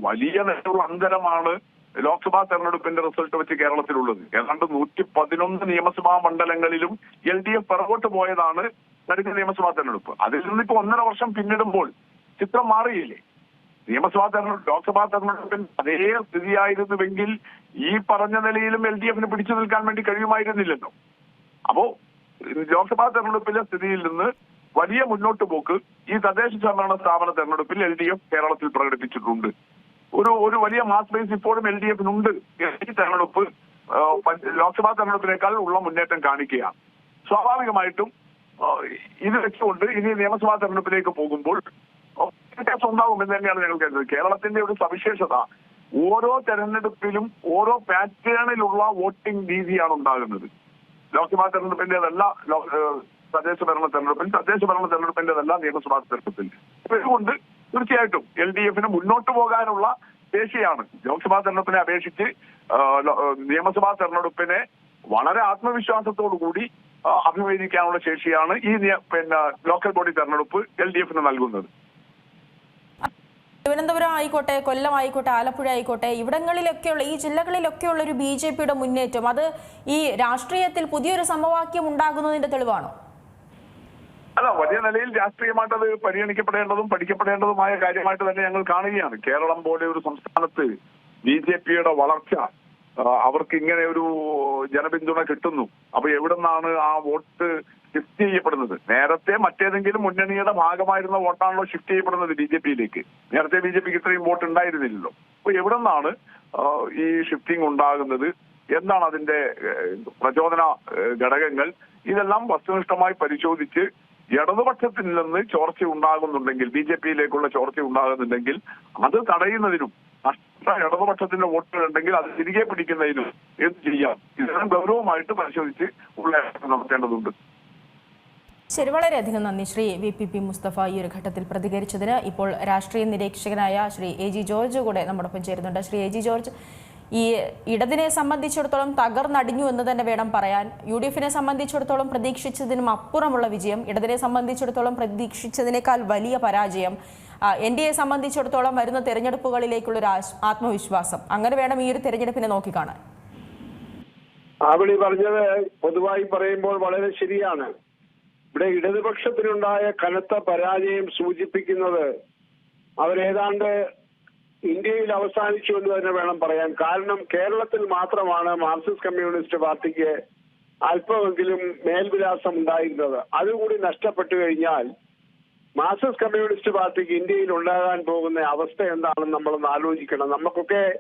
വലിയ നിലയുള്ള അന്തരമാണ് ലോക്സഭാ തെരഞ്ഞെടുപ്പിന്റെ റിസൾട്ട് വെച്ച് കേരളത്തിലുള്ളത്. ഏതാണ്ട് നൂറ്റി പതിനൊന്ന് നിയമസഭാ മണ്ഡലങ്ങളിലും എൽ ഡി എഫ് പിറകോട്ട് പോയതാണ് കഴിഞ്ഞ നിയമസഭാ തെരഞ്ഞെടുപ്പ്. അതിൽ നിന്ന് ഇപ്പൊ ഒന്നര വർഷം പിന്നിടുമ്പോൾ ചിത്രം മാറിയില്ലേ? നിയമസഭാ തെരഞ്ഞെടുപ്പ് ലോക്സഭാ തെരഞ്ഞെടുപ്പിൽ അതേ സ്ഥിതിയായിരുന്നുവെങ്കിൽ ഈ പറഞ്ഞ നിലയിലും എൽ ഡി എഫിന് പിടിച്ചു നിൽക്കാൻ വേണ്ടി കഴിയുമായിരുന്നില്ലല്ലോ. അപ്പോ ലോക്സഭാ തെരഞ്ഞെടുപ്പിലെ സ്ഥിതിയിൽ നിന്ന് വലിയ മുന്നോട്ട് പോക്ക് ഈ തദ്ദേശ സ്വയംഭരണ സ്ഥാപന തെരഞ്ഞെടുപ്പിൽ എൽ ഡി എഫ് കേരളത്തിൽ പ്രകടിപ്പിച്ചിട്ടുണ്ട്. ഒരു ഒരു വലിയ മാസ് ബേസ് ഇപ്പോഴും എൽ ഡി എഫിനുണ്ട്. ഈ തെരഞ്ഞെടുപ്പ് ലോക്സഭാ തെരഞ്ഞെടുപ്പിനേക്കാൾ ഉള്ള മുന്നേറ്റം കാണിക്കുകയാണ് സ്വാഭാവികമായിട്ടും ഇത് വെച്ചുകൊണ്ട് ഇനി നിയമസഭാ തെരഞ്ഞെടുപ്പിലേക്ക് പോകുമ്പോൾ വ്യത്യാസം ഉണ്ടാകും എന്ന് തന്നെയാണ് ഞങ്ങൾ കരുതുന്നത് കേരളത്തിന്റെ ഒരു സവിശേഷത ഓരോ തെരഞ്ഞെടുപ്പിലും ഓരോ പാറ്റേണിലുള്ള വോട്ടിംഗ് രീതിയാണ് ഉണ്ടാകുന്നത്. ലോക്സഭാ തെരഞ്ഞെടുപ്പിന്റേതല്ല തദ്ദേശ ഭരണ തെരഞ്ഞെടുപ്പിൽ തദ്ദേശ ഭരണ തെരഞ്ഞെടുപ്പിന്റേതല്ല നിയമസഭാ തെരഞ്ഞെടുപ്പിൽ. അതുകൊണ്ട് തീർച്ചയായിട്ടും എൽ ഡി എഫിന് മുന്നോട്ട് പോകാനുള്ള ശേഷിയാണ്. ലോക്സഭാ തെരഞ്ഞെടുപ്പിനെ അപേക്ഷിച്ച് നിയമസഭാ തെരഞ്ഞെടുപ്പിനെ വളരെ ആത്മവിശ്വാസത്തോടു കൂടി ആഹ് അഭിമുഖീകരിക്കാനുള്ള ശേഷിയാണ് ഈ പിന്നെ ലോക്കൽ ബോഡി തെരഞ്ഞെടുപ്പ് എൽ ഡി എഫിന് നൽകുന്നത്. തിരുവനന്തപുരം ആയിക്കോട്ടെ കൊല്ലം ആയിക്കോട്ടെ ആലപ്പുഴ ആയിക്കോട്ടെ ഇവിടങ്ങളിലൊക്കെയുള്ള ഈ ജില്ലകളിലൊക്കെയുള്ള ഒരു ബി ജെ പിയുടെ മുന്നേറ്റം അത് ഈ രാഷ്ട്രീയത്തിൽ പുതിയൊരു സമവാക്യം ഉണ്ടാകുന്നതിന്റെ തെളിവാണോ? അല്ല വലിയ നിലയിൽ രാഷ്ട്രീയമായിട്ട് അത് പരിഗണിക്കപ്പെടേണ്ടതും പഠിക്കപ്പെടേണ്ടതുമായ കാര്യമായിട്ട് തന്നെ ഞങ്ങൾ കാണുകയാണ്. കേരളം പോലെ ഒരു സംസ്ഥാനത്ത് ബി ജെ പിയുടെ വളർച്ച അവർക്ക് ഇങ്ങനെ ഒരു ജനപിന്തുണ കിട്ടുന്നു. അപ്പൊ എവിടെ നിന്നാണ് ആ വോട്ട് ഷിഫ്റ്റ് ചെയ്യപ്പെടുന്നത്. നേരത്തെ മറ്റേതെങ്കിലും മുന്നണിയുടെ ഭാഗമായിരുന്ന വോട്ടാണല്ലോ ഷിഫ്റ്റ് ചെയ്യപ്പെടുന്നത് ബി ജെ പിയിലേക്ക്. നേരത്തെ ബി ജെ പിക്ക് ഇത്രയും വോട്ട് ഉണ്ടായിരുന്നില്ലല്ലോ. അപ്പൊ എവിടെ നിന്നാണ് ഈ ഷിഫ്റ്റിംഗ് ഉണ്ടാകുന്നത്? എന്താണ് അതിന്റെ പ്രചോദന ഘടകങ്ങൾ? ഇതെല്ലാം വസ്തുനിഷ്ഠമായി പരിശോധിച്ച് ഇടതുപക്ഷത്തിൽ നിന്ന് ചോർച്ച ഉണ്ടാകുന്നുണ്ടെങ്കിൽ ബി ജെ പിയിലേക്കുള്ള ചോർച്ച ഉണ്ടാകുന്നുണ്ടെങ്കിൽ അത് തടയുന്നതിനും നഷ്ട ഇടതുപക്ഷത്തിന്റെ വോട്ടുകൾ ഉണ്ടെങ്കിൽ അത് തിരികെ പിടിക്കുന്നതിനും എന്ത് ചെയ്യാം? ഇതെല്ലാം ഗൗരവമായിട്ട് പരിശോധിച്ച് ഉള്ള നടത്തേണ്ടതുണ്ട്. ശരി വളരെയധികം നന്ദി Shri V P P Mustafa ഈ ഒരു ഘട്ടത്തിൽ പ്രതികരിച്ചതിന്. ഇപ്പോൾ രാഷ്ട്രീയ നിരീക്ഷകനായ ശ്രീ എ ജി ജോർജ് കൂടെ നമ്മോടൊപ്പം ചേരുന്നുണ്ട്. ശ്രീ എ ജി ജോർജ് ഈ ഇടതിനെ സംബന്ധിച്ചിടത്തോളം തകർന്നടിഞ്ഞു എന്ന് തന്നെ വേണം പറയാൻ. യു ഡി എഫിനെ സംബന്ധിച്ചിടത്തോളം പ്രതീക്ഷിച്ചതിനും അപ്പുറമുള്ള വിജയം ഇടതിനെ സംബന്ധിച്ചിടത്തോളം പ്രതീക്ഷിച്ചതിനേക്കാൾ വലിയ പരാജയം എൻ ഡി എ സംബന്ധിച്ചിടത്തോളം വരുന്ന തെരഞ്ഞെടുപ്പുകളിലേക്കുള്ള ഒരു ആത്മവിശ്വാസം. അങ്ങനെ വേണം ഈ ഒരു തെരഞ്ഞെടുപ്പിനെ നോക്കിക്കാണാൻ ആവളി പറഞ്ഞത് പൊതുവായി പറയുമ്പോൾ വളരെ ശരിയാണ്. ഇവിടെ ഇടതുപക്ഷത്തിനുണ്ടായ കനത്ത പരാജയം സൂചിപ്പിക്കുന്നത് അവരേതാണ്ട് ഇന്ത്യയിൽ അവസാനിച്ചു എന്ന് തന്നെ വേണം പറയാൻ. കാരണം കേരളത്തിൽ മാത്രമാണ് മാർക്സിസ്റ്റ് കമ്മ്യൂണിസ്റ്റ് പാർട്ടിക്ക് അല്പമെങ്കിലും മേൽവിലാസം ഉണ്ടായിരുന്നത്. അതുകൂടി നഷ്ടപ്പെട്ടു കഴിഞ്ഞാൽ മാർക്സിസ്റ്റ് കമ്മ്യൂണിസ്റ്റ് പാർട്ടിക്ക് ഇന്ത്യയിൽ ഉണ്ടാകാൻ പോകുന്ന അവസ്ഥ എന്താണെന്ന് നമ്മളൊന്ന് ആലോചിക്കണം. നമുക്കൊക്കെ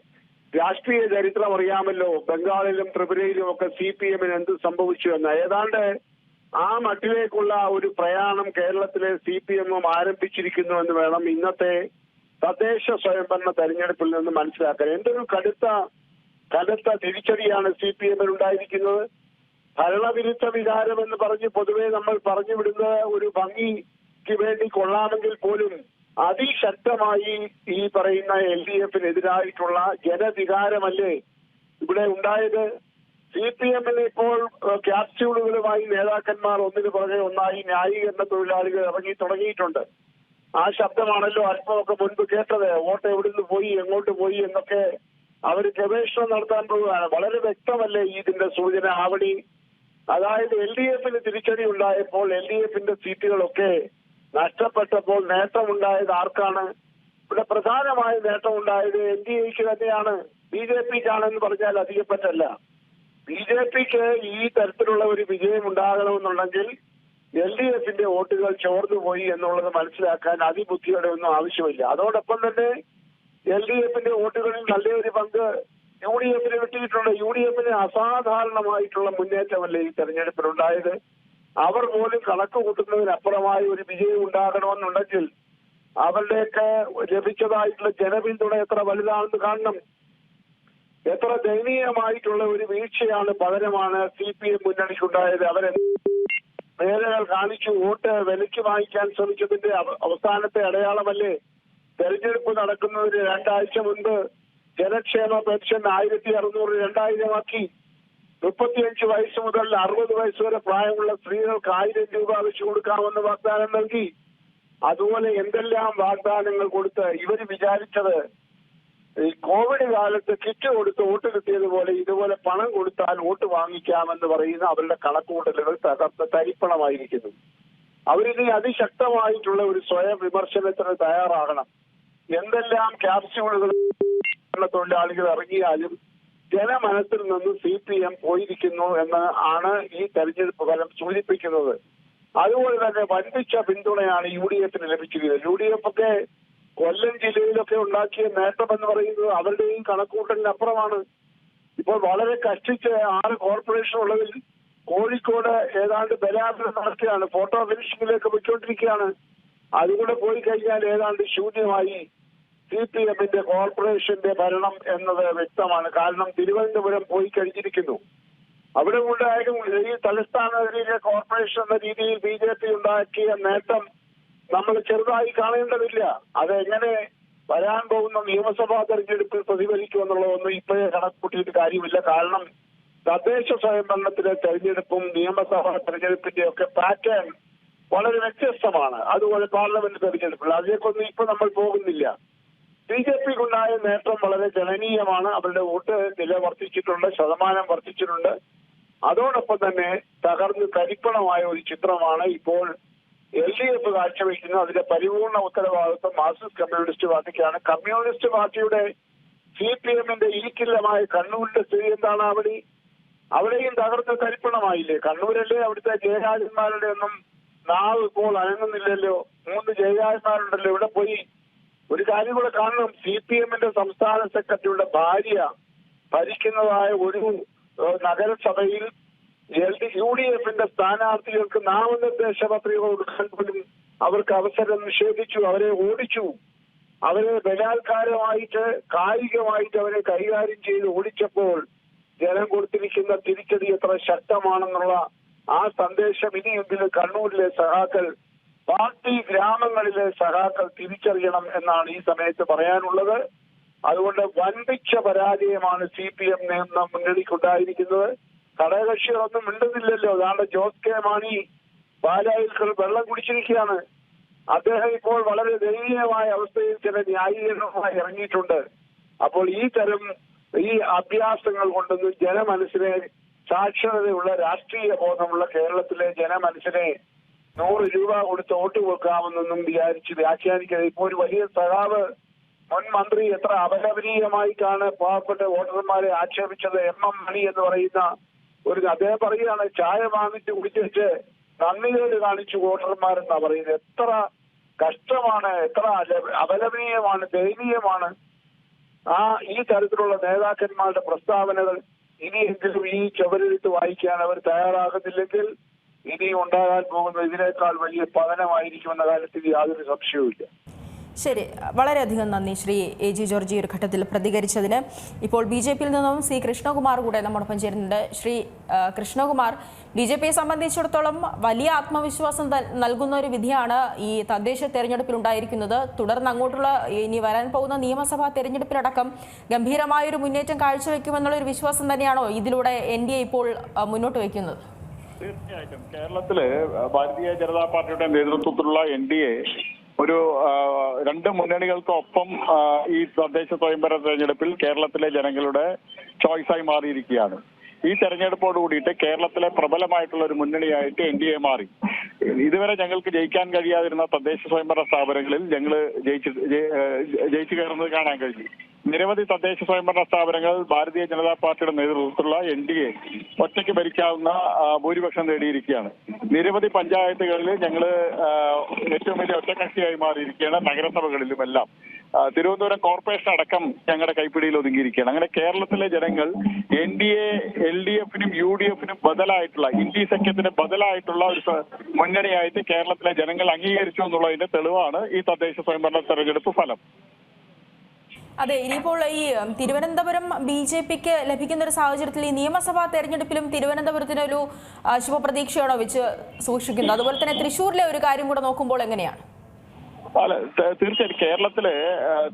രാഷ്ട്രീയ ചരിത്രം അറിയാമല്ലോ. ബംഗാളിലും ത്രിപുരയിലും ഒക്കെ സി പി എമ്മിന് എന്ത് സംഭവിച്ചു എന്ന്. ഏതാണ്ട് ആ മട്ടിലേക്കുള്ള ഒരു പ്രയാണം കേരളത്തിലെ സി പി എമ്മും ആരംഭിച്ചിരിക്കുന്നു എന്ന് വേണം ഇന്നത്തെ തദ്ദേശ സ്വയംഭരണ തെരഞ്ഞെടുപ്പിൽ നിന്ന് മനസ്സിലാക്കാൻ. എന്തൊരു കടുത്ത കടുത്ത തിരിച്ചടിയാണ് സി പി എമ്മിൽ ഉണ്ടായിരിക്കുന്നത്. ഭരണവിരുദ്ധ വികാരം എന്ന് പറഞ്ഞ് പൊതുവെ നമ്മൾ പറഞ്ഞു വിടുന്ന ഒരു ഭംഗിക്ക് വേണ്ടി കൊള്ളാമെങ്കിൽ പോലും അതിശക്തമായി ഈ പറയുന്ന എൽ ഡി എഫിനെതിരായിട്ടുള്ള ജനവികാരമല്ലേ ഇവിടെ ഉണ്ടായത്? സി പി എമ്മിന് ഇപ്പോൾ ക്യാപ്സ്യൂളുകളുമായി നേതാക്കന്മാർ ഒന്നിനു പുറകെ ഒന്നായി ന്യായീകരണ തൊഴിലാളികൾ ഇറങ്ങി തുടങ്ങിയിട്ടുണ്ട്. ആ ശബ്ദമാണല്ലോ അല്പമൊക്കെ മുൻപ് കേട്ടത്. വോട്ട് എവിടുന്ന് പോയി എങ്ങോട്ട് പോയി എന്നൊക്കെ അവർ ഗവേഷണം നടത്താൻ പോവുകയാണ്. വളരെ വ്യക്തമല്ലേ ഇതിന്റെ സൂചന ആവണി? അതായത് എൽ ഡി എഫിന് തിരിച്ചടി ഉണ്ടായപ്പോൾ എൽ ഡി എഫിന്റെ സീറ്റുകളൊക്കെ നഷ്ടപ്പെട്ടപ്പോൾ നേട്ടമുണ്ടായത് ആർക്കാണ്? ഇവിടെ പ്രധാനമായ നേട്ടമുണ്ടായത് എൻ ഡി എക്ക് തന്നെയാണ്. ബി ജെ പിക്കാണെന്ന് പറഞ്ഞാൽ അധികപ്പറ്റല്ല. ബി ജെ പിക്ക് ഈ തരത്തിലുള്ള ഒരു വിജയം ഉണ്ടാകണമെന്നുണ്ടെങ്കിൽ എൽ ഡി എഫിന്റെ വോട്ടുകൾ ചോർന്നു പോയി എന്നുള്ളത് മനസ്സിലാക്കാൻ അതിബുദ്ധിയുടെ ഒന്നും ആവശ്യമില്ല. അതോടൊപ്പം തന്നെ എൽ ഡി എഫിന്റെ വോട്ടുകളിൽ നല്ലൊരു പങ്ക് യു ഡി എഫിന് കിട്ടിയിട്ടുണ്ട്. യു ഡി എഫിന് അസാധാരണമായിട്ടുള്ള മുന്നേറ്റമല്ലേ ഈ തെരഞ്ഞെടുപ്പിലുണ്ടായത്? അവർ പോലും കണക്ക് കൂട്ടുന്നതിനപ്പുറമായ ഒരു വിജയം ഉണ്ടാകണമെന്നുണ്ടെങ്കിൽ അവരുടെയൊക്കെ ലഭിച്ചതായിട്ടുള്ള ജനപിന്തുണ എത്ര വലുതാണെന്ന് കാണണം. എത്ര ദയനീയമായിട്ടുള്ള ഒരു വീഴ്ചയാണ് പകരമാണ് സി പി എം മുന്നണിക്കുണ്ടായത്. അവരെ മേഖലകൾ കാണിച്ചു വോട്ട് വിലയ്ക്ക് വാങ്ങിക്കാൻ ശ്രമിച്ചതിന്റെ അവ- അവസാനത്തെ അടയാളമല്ലേ? തെരഞ്ഞെടുപ്പ് നടക്കുന്നതിന് രണ്ടാഴ്ച മുൻപ് ജനക്ഷേമ പെൻഷൻ ആയിരത്തി അറുന്നൂറ് രണ്ടായിരമാക്കി. മുപ്പത്തിയഞ്ച് വയസ്സ് മുതൽ അറുപത് വയസ്സ് വരെ പ്രായമുള്ള സ്ത്രീകൾക്ക് ആയിരം രൂപ വെച്ച് കൊടുക്കാമെന്ന് വാഗ്ദാനം നൽകി. അതുപോലെ എന്തെല്ലാം വാഗ്ദാനങ്ങൾ കൊടുത്ത് ഇവർ വിചാരിച്ചത് ഈ കോവിഡ് കാലത്ത് കിറ്റ് കൊടുത്ത് വോട്ട് കിട്ടിയതുപോലെ ഇതുപോലെ പണം കൊടുത്താൽ വോട്ട് വാങ്ങിക്കാമെന്ന് പറയുന്ന അവരുടെ കണക്കുകൂട്ടലുകൾ തകർത്ത് തരിപ്പണമായിരിക്കുന്നു. അവരിനി അതിശക്തമായിട്ടുള്ള ഒരു സ്വയം വിമർശനത്തിന് തയ്യാറാകണം. എന്തെല്ലാം ക്യാപ്സ്യൂളുകൾ തൊഴിലാളികൾ ഇറങ്ങിയാലും ജനമനസ്സിൽ നിന്ന് സി പി എം പോയിരിക്കുന്നു എന്ന് ആണ് ഈ തെരഞ്ഞെടുപ്പ് ഫലം സൂചിപ്പിക്കുന്നത്. അതുപോലെ തന്നെ വൻപിച്ച പിന്തുണയാണ് യു ഡി എഫിന് ലഭിച്ചിരിക്കുന്നത്. യു ഡി എഫ് ഒക്കെ കൊല്ലം ജില്ലയിലൊക്കെ ഉണ്ടാക്കിയ നേട്ടം എന്ന് പറയുന്നത് അവരുടെയും കണക്കൂട്ടലിനപ്പുറമാണ് ഇപ്പോൾ വളരെ കഷ്ടിച്ച് ആറ് കോർപ്പറേഷൻ ഉള്ളതിൽ കോഴിക്കോട് ഏതാണ്ട് ബലാപനം നടക്കുകയാണ് ഫോട്ടോ ഫിനിഷിംഗിലേക്ക് പോയിക്കൊണ്ടിരിക്കുകയാണ്. അതുകൂടെ പോയി കഴിഞ്ഞാൽ ഏതാണ്ട് ശൂന്യമായി സി പി എമ്മിന്റെ കോർപ്പറേഷന്റെ ഭരണം എന്നത് വ്യക്തമാണ്. കാരണം തിരുവനന്തപുരം പോയി കഴിഞ്ഞിരിക്കുന്നു. അവിടെ ഉണ്ടായാലും ഈ തലസ്ഥാന കോർപ്പറേഷൻ എന്ന രീതിയിൽ ബി ജെ പി ഉണ്ടാക്കിയ നേട്ടം നമ്മൾ ചെറുതായി കാണേണ്ടതില്ല. അതെങ്ങനെ വരാൻ പോകുന്ന നിയമസഭാ തെരഞ്ഞെടുപ്പിൽ പ്രതിഫലിക്കുമെന്നുള്ളതൊന്നും ഇപ്പോഴേ കണക്കൂട്ടിയിട്ട് കാര്യമില്ല. കാരണം തദ്ദേശ സ്വയംഭരണത്തിലെ തെരഞ്ഞെടുപ്പും നിയമസഭാ തെരഞ്ഞെടുപ്പിന്റെ ഒക്കെ പാറ്റേൺ വളരെ വ്യത്യസ്തമാണ്. അതുപോലെ പാർലമെന്റ് തെരഞ്ഞെടുപ്പിൽ. അതിലേക്കൊന്നും ഇപ്പൊ നമ്മൾ പോകുന്നില്ല. ബി ജെ പിക്കുണ്ടായ നേട്ടം വളരെ ഗണനീയമാണ് അവരുടെ വോട്ട് നില വർദ്ധിച്ചിട്ടുണ്ട് ശതമാനം വർദ്ധിച്ചിട്ടുണ്ട്. അതോടൊപ്പം തന്നെ തകർന്ന് തരിപ്പണമായ ഒരു ചിത്രമാണ് ഇപ്പോൾ എൽ ഡി എഫ് കാഴ്ചവെക്കുന്നത് അതിന്റെ പരിപൂർണ ഉത്തരവാദിത്വം മാർക്സിസ്റ്റ് കമ്മ്യൂണിസ്റ്റ് പാർട്ടിക്കാണ്. കമ്മ്യൂണിസ്റ്റ് പാർട്ടിയുടെ സി പി എമ്മിന്റെ ഈക്കില്ലമായ കണ്ണൂരിന്റെ സ്ഥിതി എന്താണ് അവിടെ? അവിടെയും തകർത്ത് കരിപ്പണമായില്ലേ കണ്ണൂരല്ലേ അവിടുത്തെ ജയരാജന്മാരുടെ ഒന്നും നാവ് ഇപ്പോൾ അനങ്ങുന്നില്ലല്ലോ? മൂന്ന് ജയരാജന്മാരുണ്ടല്ലോ ഇവിടെ പോയി. ഒരു കാര്യം കൂടെ കാണണം. സി പി എമ്മിന്റെ സംസ്ഥാന സെക്രട്ടറിയുടെ ഭാര്യ ഭരിക്കുന്നതായ ഒരു നഗരസഭയിൽ എൽ ഡി യു ഡി എഫിന്റെ സ്ഥാനാർത്ഥികൾക്ക് നാമനിർദ്ദേശ പത്രിക കൊടുക്കാൻ പോലും അവർക്ക് അവസരം നിഷേധിച്ചു അവരെ ഓടിച്ചു. അവരെ ബലാത്കാരമായിട്ട് കായികമായിട്ട് അവരെ കൈകാര്യം ചെയ്ത് ഓടിച്ചപ്പോൾ ജനം കൊടുത്തിരിക്കുന്ന തിരിച്ചടി എത്ര ശക്തമാണെന്നുള്ള ആ സന്ദേശം ഇനിയെങ്കിലും കണ്ണൂരിലെ സഹാക്കൾ പാർട്ടി ഗ്രാമങ്ങളിലെ സഹാക്കൾ തിരിച്ചറിയണം എന്നാണ് ഈ സമയത്ത് പറയാനുള്ളത്. അതുകൊണ്ട് വൻപിച്ച പരാജയമാണ് സി പി എം മുന്നണിക്കുണ്ടായിരിക്കുന്നത്. ഘടകകക്ഷികളൊന്നും മിണ്ടുന്നില്ലല്ലോ. അതാണ്ട് ജോസ് കെ മാണി പാലായിൽ വെള്ളം കുടിച്ചിരിക്കുകയാണ്. അദ്ദേഹം ഇപ്പോൾ വളരെ ദയനീയമായ അവസ്ഥയിൽ ചില ന്യായീകരണവുമായി ഇറങ്ങിയിട്ടുണ്ട്. അപ്പോൾ ഈ തരം ഈ അഭ്യാസങ്ങൾ കൊണ്ടൊന്നും ജനമനസ്സിനെ സാക്ഷരതയുള്ള രാഷ്ട്രീയ ബോധമുള്ള കേരളത്തിലെ ജനമനസ്സിനെ നൂറ് രൂപ കൊടുത്ത് വോട്ട് കൊടുക്കാമെന്നൊന്നും വിചാരിച്ച് വ്യാഖ്യാനിക്കരുത് ഇപ്പോൾ ഒരു വലിയ സഖാവ് മുൻ മന്ത്രി എത്ര അപലപനീയമായിട്ടാണ് പാവപ്പെട്ട വോട്ടർമാരെ ആക്ഷേപിച്ചത്? എം എം മണി എന്ന് പറയുന്ന ഒരു അദ്ദേഹം പറയുകയാണ് ചായ വാങ്ങിച്ച് കുടിച്ചിട്ട് നന്ദികേട് കാണിച്ചു വോട്ടർമാരെന്നാ പറയുന്നത്. എത്ര കഷ്ടമാണ് എത്ര അപലപനീയമാണ് ദയനീയമാണ്. ആ ഈ തരത്തിലുള്ള നേതാക്കന്മാരുടെ പ്രസ്താവനകൾ ഇനിയെങ്കിലും ഈ ചുവരെടുത്ത് വായിക്കാൻ അവർ തയ്യാറാകുന്നില്ലെങ്കിൽ ഇനി ഉണ്ടാകാൻ പോകുന്ന ഇതിനേക്കാൾ വലിയ പതനമായിരിക്കുമെന്ന കാര്യത്തിൽ യാതൊരു സംശയവുമില്ല. ശരി. വളരെയധികം നന്ദി ശ്രീ എ ജി ജോർജ് ഒരു ഘട്ടത്തിൽ പ്രതികരിച്ചതിന്. ഇപ്പോൾ ബി ജെ പിയിൽ നിന്നും സി കൃഷ്ണകുമാർ കൂടെ നമ്മോടൊപ്പം ചേരുന്നുണ്ട്. ശ്രീ കൃഷ്ണകുമാർ ബി ജെ പിയെ സംബന്ധിച്ചിടത്തോളം വലിയ ആത്മവിശ്വാസം നൽകുന്ന ഒരു വിധിയാണ് ഈ തദ്ദേശ തെരഞ്ഞെടുപ്പിൽ ഉണ്ടായിരിക്കുന്നത് തുടർന്ന് അങ്ങോട്ടുള്ള ഇനി വരാൻ പോകുന്ന നിയമസഭാ തെരഞ്ഞെടുപ്പിലടക്കം ഗംഭീരമായൊരു മുന്നേറ്റം കാഴ്ചവെക്കുമെന്നുള്ള ഒരു വിശ്വാസം തന്നെയാണോ ഇതിലൂടെ എൻ ഡി എ ഇപ്പോൾ മുന്നോട്ട് വയ്ക്കുന്നത്? തീർച്ചയായിട്ടും. കേരളത്തിൽ ഭാരതീയ ജനതാ പാർട്ടിയുടെ നേതൃത്വത്തിലുള്ള എൻ ഡി എ ഒരു രണ്ട് മുന്നണികൾക്കൊപ്പം ഈ തദ്ദേശ സ്വയംഭരണ തെരഞ്ഞെടുപ്പിൽ കേരളത്തിലെ ജനങ്ങളുടെ ചോയ്സായി മാറിയിരിക്കുകയാണ്. ഈ തെരഞ്ഞെടുപ്പോട് കൂടിയിട്ട് കേരളത്തിലെ പ്രബലമായിട്ടുള്ള ഒരു മുന്നണിയായിട്ട് എൻ ഡി എ മാറി. ഇതുവരെ ഞങ്ങൾക്ക് ജയിക്കാൻ കഴിയാതിരുന്ന തദ്ദേശ സ്വയംഭരണ സ്ഥാപനങ്ങളിൽ ഞങ്ങൾ ജയിച്ചു ജയിച്ചു കയറുന്നത് കാണാൻ കഴിഞ്ഞു. നിരവധി തദ്ദേശ സ്വയംഭരണ സ്ഥാപനങ്ങൾ ഭാരതീയ ജനതാ പാർട്ടിയുടെ നേതൃത്വത്തിലുള്ള എൻ ഡി എ ഒറ്റയ്ക്ക് ഭരിക്കാവുന്ന ഭൂരിപക്ഷം നേടിയിരിക്കുകയാണ്. നിരവധി പഞ്ചായത്തുകളിൽ ഞങ്ങൾ ഏറ്റവും വലിയ ഒറ്റക്കക്ഷിയായി മാറിയിരിക്കുകയാണ് നഗരസഭകളിലുമെല്ലാം തിരുവനന്തപുരം കോർപ്പറേഷൻ അടക്കം ഞങ്ങളുടെ കൈപ്പിടിയിൽ ഒതുങ്ങിയിരിക്കുകയാണ്. അങ്ങനെ കേരളത്തിലെ ജനങ്ങൾ N D A L D എഫിനും യു ഡി എഫിനും ബദലായിട്ടുള്ള ഇന്ത്യ സഖ്യത്തിന് ബദലായിട്ടുള്ള ഒരു മുന്നണിയായിട്ട് കേരളത്തിലെ ജനങ്ങൾ അംഗീകരിച്ചു എന്നുള്ളതിന്റെ തെളിവാണ് ഈ തദ്ദേശ സ്വയംഭരണ തെരഞ്ഞെടുപ്പ് ഫലം. അതെ ഇനിയിപ്പോൾ ഈ തിരുവനന്തപുരം ബി ജെ പിക്ക് ലഭിക്കുന്ന ഒരു സാഹചര്യത്തിൽ ഈ നിയമസഭാ തെരഞ്ഞെടുപ്പിലും തിരുവനന്തപുരത്തിന് ഒരു ശുഭപ്രതീക്ഷയാണോ വെച്ച് സൂക്ഷിക്കുന്നത്? അതുപോലെ തന്നെ തൃശ്ശൂരിലെ ഒരു കാര്യം കൂടെ നോക്കുമ്പോൾ എങ്ങനെയാണ്? അല്ല തീർച്ചയായിട്ടും കേരളത്തിലെ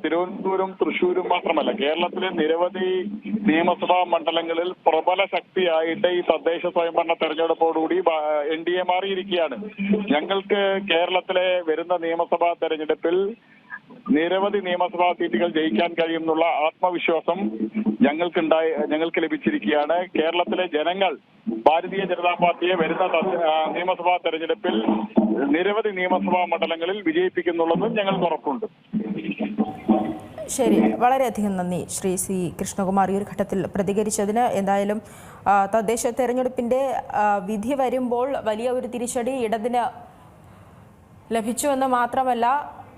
തിരുവനന്തപുരം തൃശ്ശൂരും മാത്രമല്ല കേരളത്തിലെ നിരവധി നിയമസഭാ മണ്ഡലങ്ങളിൽ പ്രബല ശക്തിയായിട്ട് ഈ തദ്ദേശ സ്വയംഭരണ തെരഞ്ഞെടുപ്പോടുകൂടി എൻ ഡി എ മാറിയിരിക്കുകയാണ്. ഞങ്ങൾക്ക് കേരളത്തിലെ വരുന്ന നിയമസഭാ തെരഞ്ഞെടുപ്പിൽ നിരവധി നിയമസഭാ സീറ്റുകൾ ജയിക്കാൻ കഴിയുമെന്നുള്ള ആത്മവിശ്വാസം ഞങ്ങൾക്കുണ്ടായി ഞങ്ങൾക്ക് ലഭിച്ചിരിക്കുകയാണ്. കേരളത്തിലെ ജനങ്ങൾ ഭാരതീയ ജനതാ പാർട്ടിയെ വരുന്ന നിയമസഭാ തെരഞ്ഞെടുപ്പിൽ നിരവധി നിയമസഭാ മണ്ഡലങ്ങളിൽ വിജയിപ്പിക്കുന്നുള്ളതും ഞങ്ങൾക്ക് ഉറപ്പുണ്ട്. ശരി. വളരെയധികം നന്ദി ശ്രീ സി കൃഷ്ണകുമാർ ഈ ഒരു ഘട്ടത്തിൽ പ്രതികരിച്ചതിന്. എന്തായാലും തദ്ദേശ തെരഞ്ഞെടുപ്പിന്റെ വിധി വരുമ്പോൾ വലിയ ഒരു തിരിച്ചടി ഇടതിന് ലഭിച്ചുവെന്ന് മാത്രമല്ല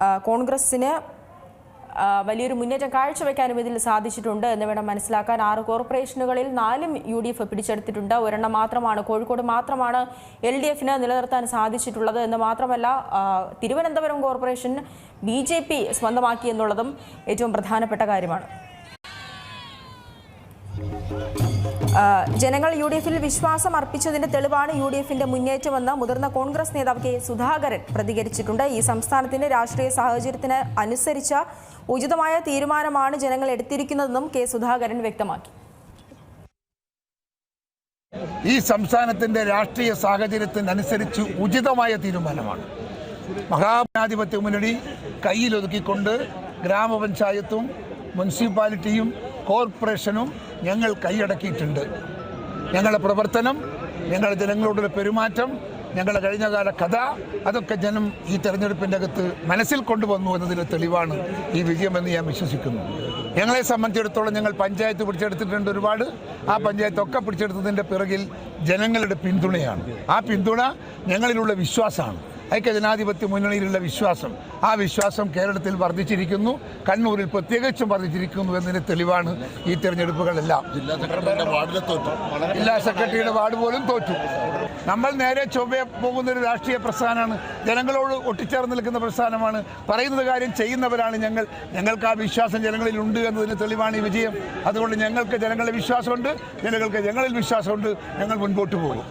ആ, കോൺഗ്രസിന് വലിയൊരു മുന്നേറ്റം കാഴ്ചവെക്കാനും ഇതിൽ സാധിച്ചിട്ടുണ്ട് എന്ന് വേണം മനസ്സിലാക്കാൻ. ആറ് കോർപ്പറേഷനുകളിൽ നാലും യു ഡി എഫ് പിടിച്ചെടുത്തിട്ടുണ്ട്. ഒരെണ്ണം മാത്രമാണ്. കോഴിക്കോട് മാത്രമാണ് എൽ ഡി എഫിന് നിലനിർത്താൻ സാധിച്ചിട്ടുള്ളത് എന്ന് മാത്രമല്ല Thiruvananthapuram corporation B J P സ്വന്തമാക്കി എന്നുള്ളതും ഏറ്റവും പ്രധാനപ്പെട്ട കാര്യമാണ്. ജനങ്ങൾ യു ഡി എഫിൽ വിശ്വാസം അർപ്പിച്ചതിന്റെ തെളിവാണ് യു ഡി എഫിന്റെ മുന്നേറ്റമെന്ന് മുതിർന്ന കോൺഗ്രസ് നേതാവ് കെ സുധാകരൻ പ്രതികരിച്ചിട്ടുണ്ട്. ഈ സംസ്ഥാനത്തിന്റെ രാഷ്ട്രീയ സാഹചര്യത്തിന് അനുസരിച്ച ഉചിതമായ തീരുമാനമാണ് ജനങ്ങൾ എടുത്തിരിക്കുന്നതെന്നും കെ സുധാകരൻ വ്യക്തമാക്കി. ഈ സംസ്ഥാനത്തിന്റെ രാഷ്ട്രീയ സാഹചര്യത്തിനനുസരിച്ച് ഉചിതമായ തീരുമാനമാണ്. മഹാജനാധിപത്യ മുന്നണി കയ്യിലൊതുക്കിക്കൊണ്ട് ഗ്രാമപഞ്ചായത്തും മുനിസിപ്പാലിറ്റിയും കോർപ്പറേഷനും ഞങ്ങൾ കൈയടക്കിയിട്ടുണ്ട്. ഞങ്ങളുടെ പ്രവർത്തനം ഞങ്ങളുടെ ജനങ്ങളോടുള്ള പെരുമാറ്റം ഞങ്ങളുടെ കഴിഞ്ഞകാല കഥ അതൊക്കെ ജനം ഈ തെരഞ്ഞെടുപ്പിന്റെ അകത്ത് മനസ്സിൽ കൊണ്ടുവന്നു എന്നതിന് തെളിവാണ് ഈ വിജയമെന്ന് ഞാൻ വിശ്വസിക്കുന്നു. ഞങ്ങളെ സംബന്ധിച്ചിടത്തോളം ഞങ്ങൾ പഞ്ചായത്ത് പിടിച്ചെടുത്തിട്ടുണ്ട് ഒരുപാട്. ആ പഞ്ചായത്തൊക്കെ പിടിച്ചെടുത്തതിന്റെ പിറകിൽ ജനങ്ങളുടെ പിന്തുണയാണ്. ആ പിന്തുണ ഞങ്ങളിലുള്ള വിശ്വാസമാണ്. ഐക്യജനാധിപത്യ മുന്നണിയിലുള്ള വിശ്വാസം. ആ വിശ്വാസം കേരളത്തിൽ വർദ്ധിച്ചിരിക്കുന്നു. കണ്ണൂരിൽ പ്രത്യേകിച്ചും വർദ്ധിച്ചിരിക്കുന്നു എന്നതിന് തെളിവാണ് ഈ തെരഞ്ഞെടുപ്പുകളെല്ലാം. ജില്ലാ സെക്രട്ടറിയുടെ വാർഡിലെ തോറ്റു. ജില്ലാ സെക്രട്ടറിയുടെ വാർഡ് പോലും തോറ്റു. നമ്മൾ നേരെ ചൊവ്വെ പോകുന്ന ഒരു രാഷ്ട്രീയ പ്രസ്ഥാനമാണ്. ജനങ്ങളോട് ഒട്ടിച്ചേർന്ന് നിൽക്കുന്ന പ്രസ്ഥാനമാണ്. പറയുന്നത് കാര്യം ചെയ്യുന്നവരാണ് ഞങ്ങൾ. ഞങ്ങൾക്ക് ആ വിശ്വാസം ജനങ്ങളിൽ ഉണ്ട് എന്നതിന് തെളിവാണ് ഈ വിജയം. അതുകൊണ്ട് ഞങ്ങൾക്ക് ജനങ്ങളുടെ വിശ്വാസമുണ്ട്. ജനങ്ങൾക്ക് ഞങ്ങളിൽ വിശ്വാസമുണ്ട്. ഞങ്ങൾ മുൻപോട്ട് പോകും.